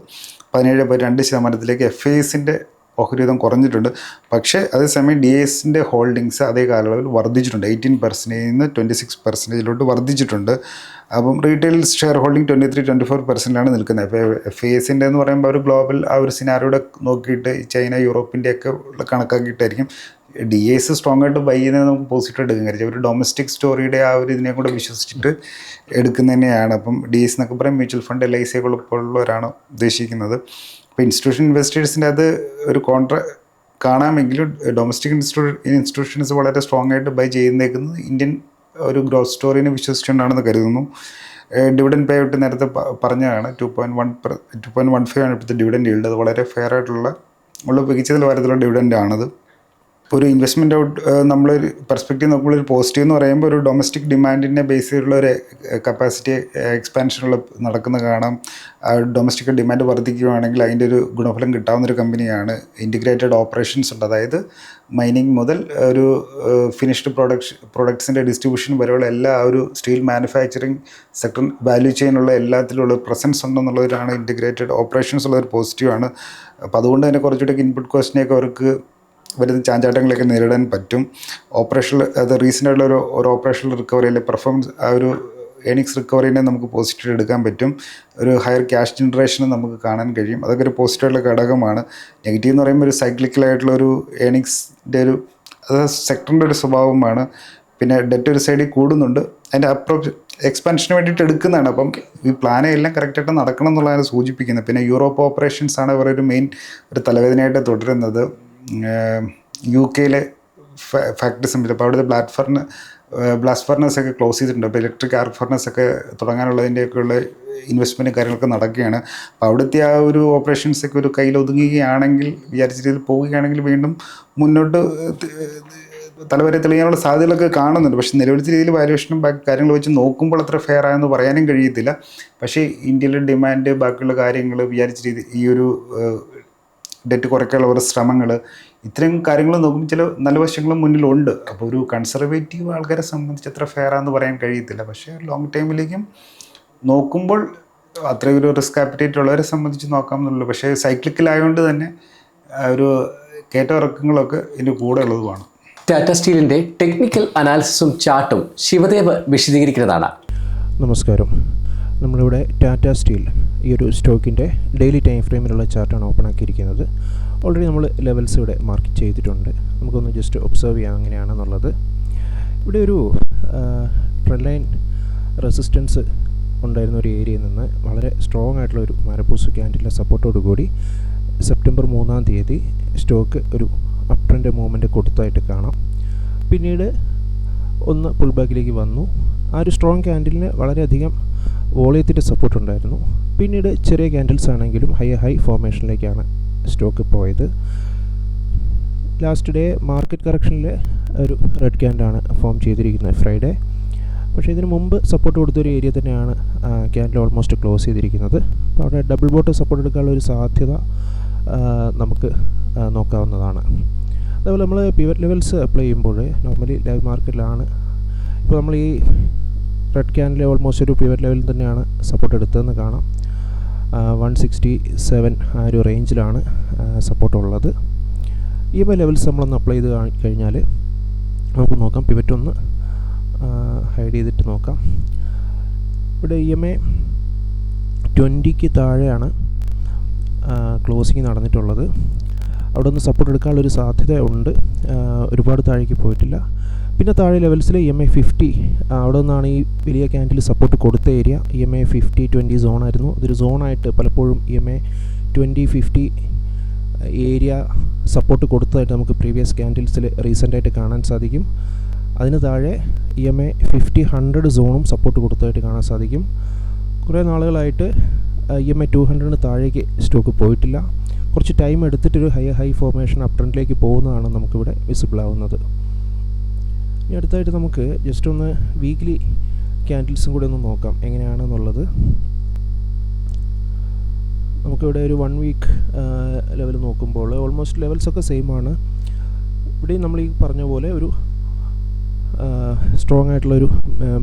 പതിനേഴ് പോയിന്റ് രണ്ട് ശതമാനത്തിലേക്ക് എഫ് എസിന്റെ ഓഹരി വിധം കുറഞ്ഞിട്ടുണ്ട്. പക്ഷേ അതേസമയം ഡി എസിന്റെ ഹോൾഡിങ്സ് അതേ കാലയളവിൽ വർദ്ധിച്ചിട്ടുണ്ട്. എയ്റ്റീൻ പെർസെന്റേജിൽ നിന്ന് ട്വന്റി സിക്സ് പെർസെന്റേജിലോട്ട് വർദ്ധിച്ചിട്ടുണ്ട്. അപ്പം retail share holding twenty three twenty four പെർസെന്റാണ് നിൽക്കുന്നത് അപ്പോൾ എഫ് എസിന്റെ എന്ന് പറയുമ്പോൾ അവർ ഗ്ലോബൽ ആ ഒരു സിനാരിയോടെ നോക്കിയിട്ട് ചൈന യൂറോപ്പിന്റെ ഒക്കെ കണക്കാക്കിയിട്ടായിരിക്കും. ഡി എസ് സ്ട്രോങ് ആയിട്ട് ബൈ ചെയ്യുന്നത് നമുക്ക് പോസിറ്റീവ് എടുക്കാൻ കാര്യം ഒരു ഡൊമസ്റ്റിക് സ്റ്റോറിയുടെ ആ ഒരു ഇതിനെ കൂടെ വിശ്വസിച്ചിട്ട് എടുക്കുന്നതന്നെയാണ് അപ്പം ഡി എസ് എന്നൊക്കെ പറയും mutual fund L I C ഒക്കെ ഉള്ളവരാണ് ഉദ്ദേശിക്കുന്നത്. അപ്പോൾ ഇൻസ്റ്റിറ്റ്യൂഷൻ ഇൻവെസ്റ്റേഴ്സിന്റെ അത് ഒരു കോൺട്രാ കാണാമെങ്കിലും ഡൊമസ്റ്റിക് ഇൻസ്റ്റിറ്റ്യൂ ഇൻസ്റ്റിറ്റ്യൂഷൻസ് വളരെ സ്ട്രോങ് ആയിട്ട് ബൈ ചെയ്യുന്നേക്കുന്നത് ഇന്ത്യൻ ഒരു ഗ്രോത്ത് സ്റ്റോറിനെ വിശ്വസിച്ചുകൊണ്ടാണെന്ന് കരുതുന്നു. ഡിവിഡൻ പേ ഔട്ട് നേരത്തെ പറഞ്ഞതാണ്. Two point one two point one five ആണ് ഇപ്പോഴത്തെ ഡിവിഡന്റ് ഈൽഡ് അത് വളരെ ഫെയർ ആയിട്ടുള്ള ഉള്ള മികച്ച നിലവാരത്തിലുള്ള ഡിവിഡന്റ് ആണത്. ഒരു ഇൻവെസ്റ്റ്മെന്റ് ഔട്ട് നമ്മളൊരു പെർസ്പെക്റ്റീവ് നോക്കുമ്പോൾ ഒരു പോസിറ്റീവ് എന്ന് പറയുമ്പോൾ ഒരു ഡൊമസ്റ്റിക് ഡിമാൻഡിന്റെ ബേസ് ചെയ്തിട്ടുള്ള ഒരു കപ്പാസിറ്റി എക്സ്പാൻഷനുള്ള നടക്കുന്ന കാണാം. ഡൊമസ്റ്റിക് ഡിമാൻഡ് വർദ്ധിക്കുകയാണെങ്കിൽ അതിന്റെ ഒരു ഗുണഫലം കിട്ടാവുന്ന ഒരു കമ്പനിയാണ് ഇന്റിഗ്രേറ്റഡ് ഓപ്പറേഷൻസ് ഉണ്ട്. അതായത് മൈനിങ് മുതൽ ഒരു ഫിനിഷ്ഡ് പ്രോഡക്ട്സ് പ്രൊഡക്ട്സിന്റെ ഡിസ്ട്രിബ്യൂഷൻ വരെയുള്ള എല്ലാ ഒരു സ്റ്റീൽ മാനുഫാക്ചറിങ് സെക്ടർ വാല്യൂ ചെയിനുള്ള എല്ലാത്തിലുള്ള പ്രസൻസ് ഉണ്ടെന്നുള്ളവരാണ് ഇന്റിഗ്രേറ്റഡ് ഓപ്പറേഷൻസ് ഉള്ള ഒരു പോസിറ്റീവാണ് അപ്പോൾ അതുകൊണ്ട് തന്നെ കുറച്ചുകൂടി ഇൻപുട്ട് കോസ്റ്റിനെയൊക്കെ അവർക്ക് വരുന്ന ചാഞ്ചാട്ടങ്ങളൊക്കെ നേരിടാൻ പറ്റും. ഓപ്പറേഷണൽ അത് റീസെന്റ് ആയിട്ടുള്ള ഒരു ഒരു ഓപ്പറേഷണൽ റിക്കവറി അല്ലെങ്കിൽ പെർഫോമൻസ് ആ ഒരു ഏണിങ്സ് റിക്കവറിനെ നമുക്ക് പോസിറ്റീവ് എടുക്കാൻ പറ്റും. ഒരു ഹയർ ക്യാഷ് ജനറേഷനും നമുക്ക് കാണാൻ കഴിയും. അതൊക്കെ ഒരു പോസിറ്റീവായിട്ടുള്ള ഘടകമാണ്. നെഗറ്റീവ് എന്ന് പറയുമ്പോൾ ഒരു സൈക്ലിക്കലായിട്ടുള്ള ഒരു ഏണിങ്സിന്റെ ഒരു അത് സെക്ടറിന്റെ ഒരു സ്വഭാവമാണ്. പിന്നെ ഡെറ്റ് ഒരു സൈഡിൽ കൂടുന്നുണ്ട്. അതിന്റെ അപ്രോച്ച് എക്സ്പാൻഷന് വേണ്ടിയിട്ട് എടുക്കുന്നതാണ്. അപ്പം ഈ പ്ലാനെ എല്ലാം കറക്റ്റായിട്ട് നടക്കണം എന്നുള്ളതാണ് സൂചിപ്പിക്കുന്നത്. പിന്നെ യൂറോപ്പ് ഓപ്പറേഷൻസ് ആണ് ഇവരൊരു മെയിൻ ഒരു തലവേദനയായിട്ട് തുടരുന്നത്. യു കെയിലെ ഫാക്ടറി സംബന്ധിച്ച് അപ്പോൾ അവിടുത്തെ ബ്ലാറ്റ് ഫർണ് ബ്ലാസ്റ്റ് ഫർണസ് ഒക്കെ ക്ലോസ് ചെയ്തിട്ടുണ്ട്. അപ്പോൾ ഇലക്ട്രിക് ആർക്ക് ഫർണസ് ഒക്കെ തുടങ്ങാനുള്ളതിന്റെയൊക്കെയുള്ള ഇൻവെസ്റ്റ്മെന്റ് കാര്യങ്ങളൊക്കെ നടക്കുകയാണ്. അപ്പോൾ അവിടുത്തെ ആ ഒരു ഓപ്പറേഷൻസ് ഒക്കെ ഒരു കയ്യിൽ ഒതുങ്ങുകയാണെങ്കിൽ വിചാരിച്ച രീതിയിൽ പോവുകയാണെങ്കിൽ വീണ്ടും മുന്നോട്ട് തലവരെ തെളിയാനുള്ള സാധ്യതകളൊക്കെ കാണുന്നുണ്ട്. പക്ഷേ നിലവിലത്തെ രീതിയിൽ വാല്യുവേഷനും ബാക്കി കാര്യങ്ങൾ വെച്ച് നോക്കുമ്പോൾ അത്ര ഫെയർ ആയെന്ന് പറയാനും കഴിയത്തില്ല. പക്ഷേ ഇന്ത്യയിലെ ഡിമാൻഡ് ബാക്കിയുള്ള കാര്യങ്ങൾ വിചാരിച്ച രീതി ഈ ഒരു ഡെറ്റ് കുറയ്ക്കാനുള്ള ഓരോ ശ്രമങ്ങൾ ഇത്തരം കാര്യങ്ങൾ നോക്കുമ്പോൾ ചില നല്ല വശങ്ങളും മുന്നിലുണ്ട്. അപ്പോൾ ഒരു കൺസർവേറ്റീവ് ആൾക്കാരെ സംബന്ധിച്ച് അത്ര ഫെയറാന്ന് പറയാൻ കഴിയത്തില്ല. പക്ഷേ ലോങ് ടൈമിലേക്കും നോക്കുമ്പോൾ അത്രയും ഒരു റിസ്ക് ആപ്പിറ്റേറ്റ് ഉള്ളവരെ സംബന്ധിച്ച് നോക്കാം എന്നുള്ളൂ. പക്ഷേ സൈക്ലിക്കലായതുകൊണ്ട് തന്നെ ഒരു കയറ്റമിറക്കങ്ങളൊക്കെ ഇതിന്റെ കൂടെ ഉള്ളതുമാണ് ടാറ്റ സ്റ്റീലിന്റെ ടെക്നിക്കൽ അനാലിസിസും ചാർട്ടും ശിവദേവ് വിശദീകരിക്കുന്നതാണ്. നമസ്കാരം. നമ്മളിവിടെ ടാറ്റ സ്റ്റീൽ ഈ ഒരു സ്റ്റോക്കിന്റെ ഡെയിലി ടൈം ഫ്രെയിമിലുള്ള ചാർട്ടാണ് ഓപ്പൺ ആക്കിയിരിക്കുന്നത്. ഓൾറെഡി നമ്മൾ ലെവൽസ് ഇവിടെ മാർക്ക് ചെയ്തിട്ടുണ്ട്. നമുക്കൊന്ന് ജസ്റ്റ് ഒബ്സർവ് ചെയ്യാം അങ്ങനെയാണെന്നുള്ളത് ഇവിടെ ഒരു ട്രെൻഡ് ലൈൻ റെസിസ്റ്റൻസ് ഉണ്ടായിരുന്ന ഒരു ഏരിയയിൽ നിന്ന് വളരെ സ്ട്രോങ് ആയിട്ടുള്ള ഒരു മരപ്പൂസ് ക്യാൻഡിലെ സപ്പോർട്ടോട് കൂടി സെപ്റ്റംബർ മൂന്നാം തീയതി സ്റ്റോക്ക് ഒരു അപ് ട്രെൻഡ് മൂവ്മെന്റ് കൊടുത്തായിട്ട് കാണാം. പിന്നീട് ഒന്ന് പുൾ ബാക്കിലേക്ക് വന്നു. ആ ഒരു സ്ട്രോങ് ക്യാൻഡിലിന് വളരെയധികം വോളിയത്തിന്റെ സപ്പോർട്ട് ഉണ്ടായിരുന്നു. പിന്നീട് ചെറിയ ക്യാൻഡിൽസ് ആണെങ്കിലും ഹൈ ഹൈ ഫോർമേഷനിലേക്കാണ് സ്റ്റോക്ക് പോയത്. ലാസ്റ്റ് ഡേ മാർക്കറ്റ് കറക്ഷനിൽ ഒരു റെഡ് ക്യാൻഡാണ് ഫോം ചെയ്തിരിക്കുന്നത് ഫ്രൈഡേ പക്ഷേ ഇതിന് മുമ്പ് സപ്പോർട്ട് കൊടുത്തൊരു ഏരിയ തന്നെയാണ് ക്യാൻഡിൽ ഓൾമോസ്റ്റ് ക്ലോസ് ചെയ്തിരിക്കുന്നത്. അപ്പോൾ അവിടെ ഡബിൾ ബോട്ട് സപ്പോർട്ട് എടുക്കാനുള്ള ഒരു സാധ്യത നമുക്ക് നോക്കാവുന്നതാണ്. അതേപോലെ നമ്മൾ പിവറ്റ് ലെവൽസ് അപ്ലൈ ചെയ്യുമ്പോൾ നോർമലി ലൈവ് മാർക്കറ്റിലാണ് ഇപ്പോൾ നമ്മൾ ഈ റെഡ് ക്യാനിലെ ഓൾമോസ്റ്റ് ഒരു പിവറ്റ് ലെവലിൽ തന്നെയാണ് സപ്പോർട്ട് എടുത്തതെന്ന് കാണാം. വൺ സിക്സ്റ്റി സെവൻ ആ ഒരു റേഞ്ചിലാണ് സപ്പോർട്ട് ഉള്ളത്. ഇ എം ലെവൽസ് നമ്മളൊന്ന് അപ്ലൈ ചെയ്ത് കഴിഞ്ഞാൽ നമുക്ക് നോക്കാം. പിവറ്റ് ഒന്ന് ഹൈഡ് ചെയ്തിട്ട് നോക്കാം. ഇവിടെ ഇ എം ഐ ട്വന്റിക്ക് താഴെയാണ് ക്ലോസിങ് നടന്നിട്ടുള്ളത്. അവിടെ നിന്ന് സപ്പോർട്ട് എടുക്കാനുള്ളൊരു സാധ്യത ഉണ്ട്. ഒരുപാട് താഴേക്ക് പോയിട്ടില്ല. പിന്നെ താഴെ ലെവൽസിൽ എം ഐ ഫിഫ്റ്റി അവിടെ നിന്നാണ് ഈ വലിയ ക്യാൻഡിൽ സപ്പോർട്ട് കൊടുത്ത area M I fifty twenty സോണായിരുന്നു ഇതൊരു സോണായിട്ട് പലപ്പോഴും M I twenty fifty area support കൊടുത്തതായിട്ട് നമുക്ക് പ്രീവിയസ് ക്യാൻഡിൽസിൽ റീസെന്റായിട്ട് കാണാൻ സാധിക്കും. അതിന് താഴെ E M I fifty hundred സോണും support കൊടുത്തതായിട്ട് കാണാൻ സാധിക്കും. കുറേ നാളുകളായിട്ട് ഇ എം ഐ ടു ഹൺഡ്രഡിന് താഴേക്ക് സ്റ്റോക്ക് പോയിട്ടില്ല. കുറച്ച് ടൈം എടുത്തിട്ടൊരു ഹൈ ഹൈ ഫോർമേഷൻ അപ് ട്രെൻഡിലേക്ക് പോകുന്നതാണ് നമുക്കിവിടെ വിസിബിൾ ആവുന്നത്. ഇനി അടുത്തായിട്ട് നമുക്ക് ജസ്റ്റ് ഒന്ന് വീക്ക്ലി ക്യാൻഡിൽസും കൂടി ഒന്ന് നോക്കാം. എങ്ങനെയാണെന്നുള്ളത്. നമുക്കിവിടെ ഒരു വൺ വീക്ക് ലെവൽ നോക്കുമ്പോൾ ഓൾമോസ്റ്റ് ലെവൽസൊക്കെ സെയിം ആണ്. ഇവിടെ നമ്മൾ ഈ പറഞ്ഞ പോലെ ഒരു സ്ട്രോങ് ആയിട്ടുള്ളൊരു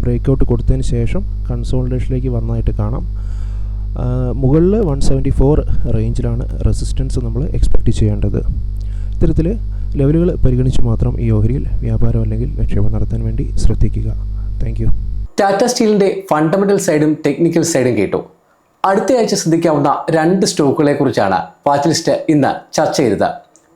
ബ്രേക്ക് ഔട്ട് കൊടുത്തതിന് ശേഷം കൺസോൾട്ടേഷനിലേക്ക് വന്നതായിട്ട് കാണാം. മുകളിൽ വൺ സെവന്റി ഫോർ റേഞ്ചിലാണ് റെസിസ്റ്റൻസ് നമ്മൾ എക്സ്പെക്റ്റ് ചെയ്യേണ്ടത്. ഇത്തരത്തിൽ ലെവലുകൾ പരിഗണിച്ച് മാത്രം ഈ ഓഹരിയിൽ വ്യാപാരം അല്ലെങ്കിൽ നിക്ഷേപം നടത്താൻ വേണ്ടി ശ്രദ്ധിക്കുക. താങ്ക് യു ടാറ്റ സ്റ്റീലിന്റെ ഫണ്ടമെന്റൽ സൈഡും ടെക്നിക്കൽ സൈഡും കേട്ടു. അടുത്തയാഴ്ച ശ്രദ്ധിക്കാവുന്ന രണ്ട് സ്റ്റോക്കുകളെ കുറിച്ചാണ് വാച്ച് ലിസ്റ്റ് ഇന്ന് ചർച്ച ചെയ്തത്.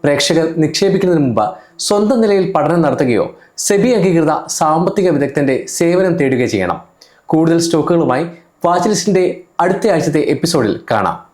പ്രേക്ഷകർ നിക്ഷേപിക്കുന്നതിന് മുമ്പ് സ്വന്തം നിലയിൽ പഠനം നടത്തുകയോ സെബി അംഗീകൃത സാമ്പത്തിക വിദഗ്ധന്റെ സേവനം തേടുകയോ ചെയ്യണം. കൂടുതൽ സ്റ്റോക്കുകളുമായി വാച്ച് ലിസ്റ്റിന്റെ അടുത്ത ആഴ്ചത്തെ എപ്പിസോഡിൽ കാണാം.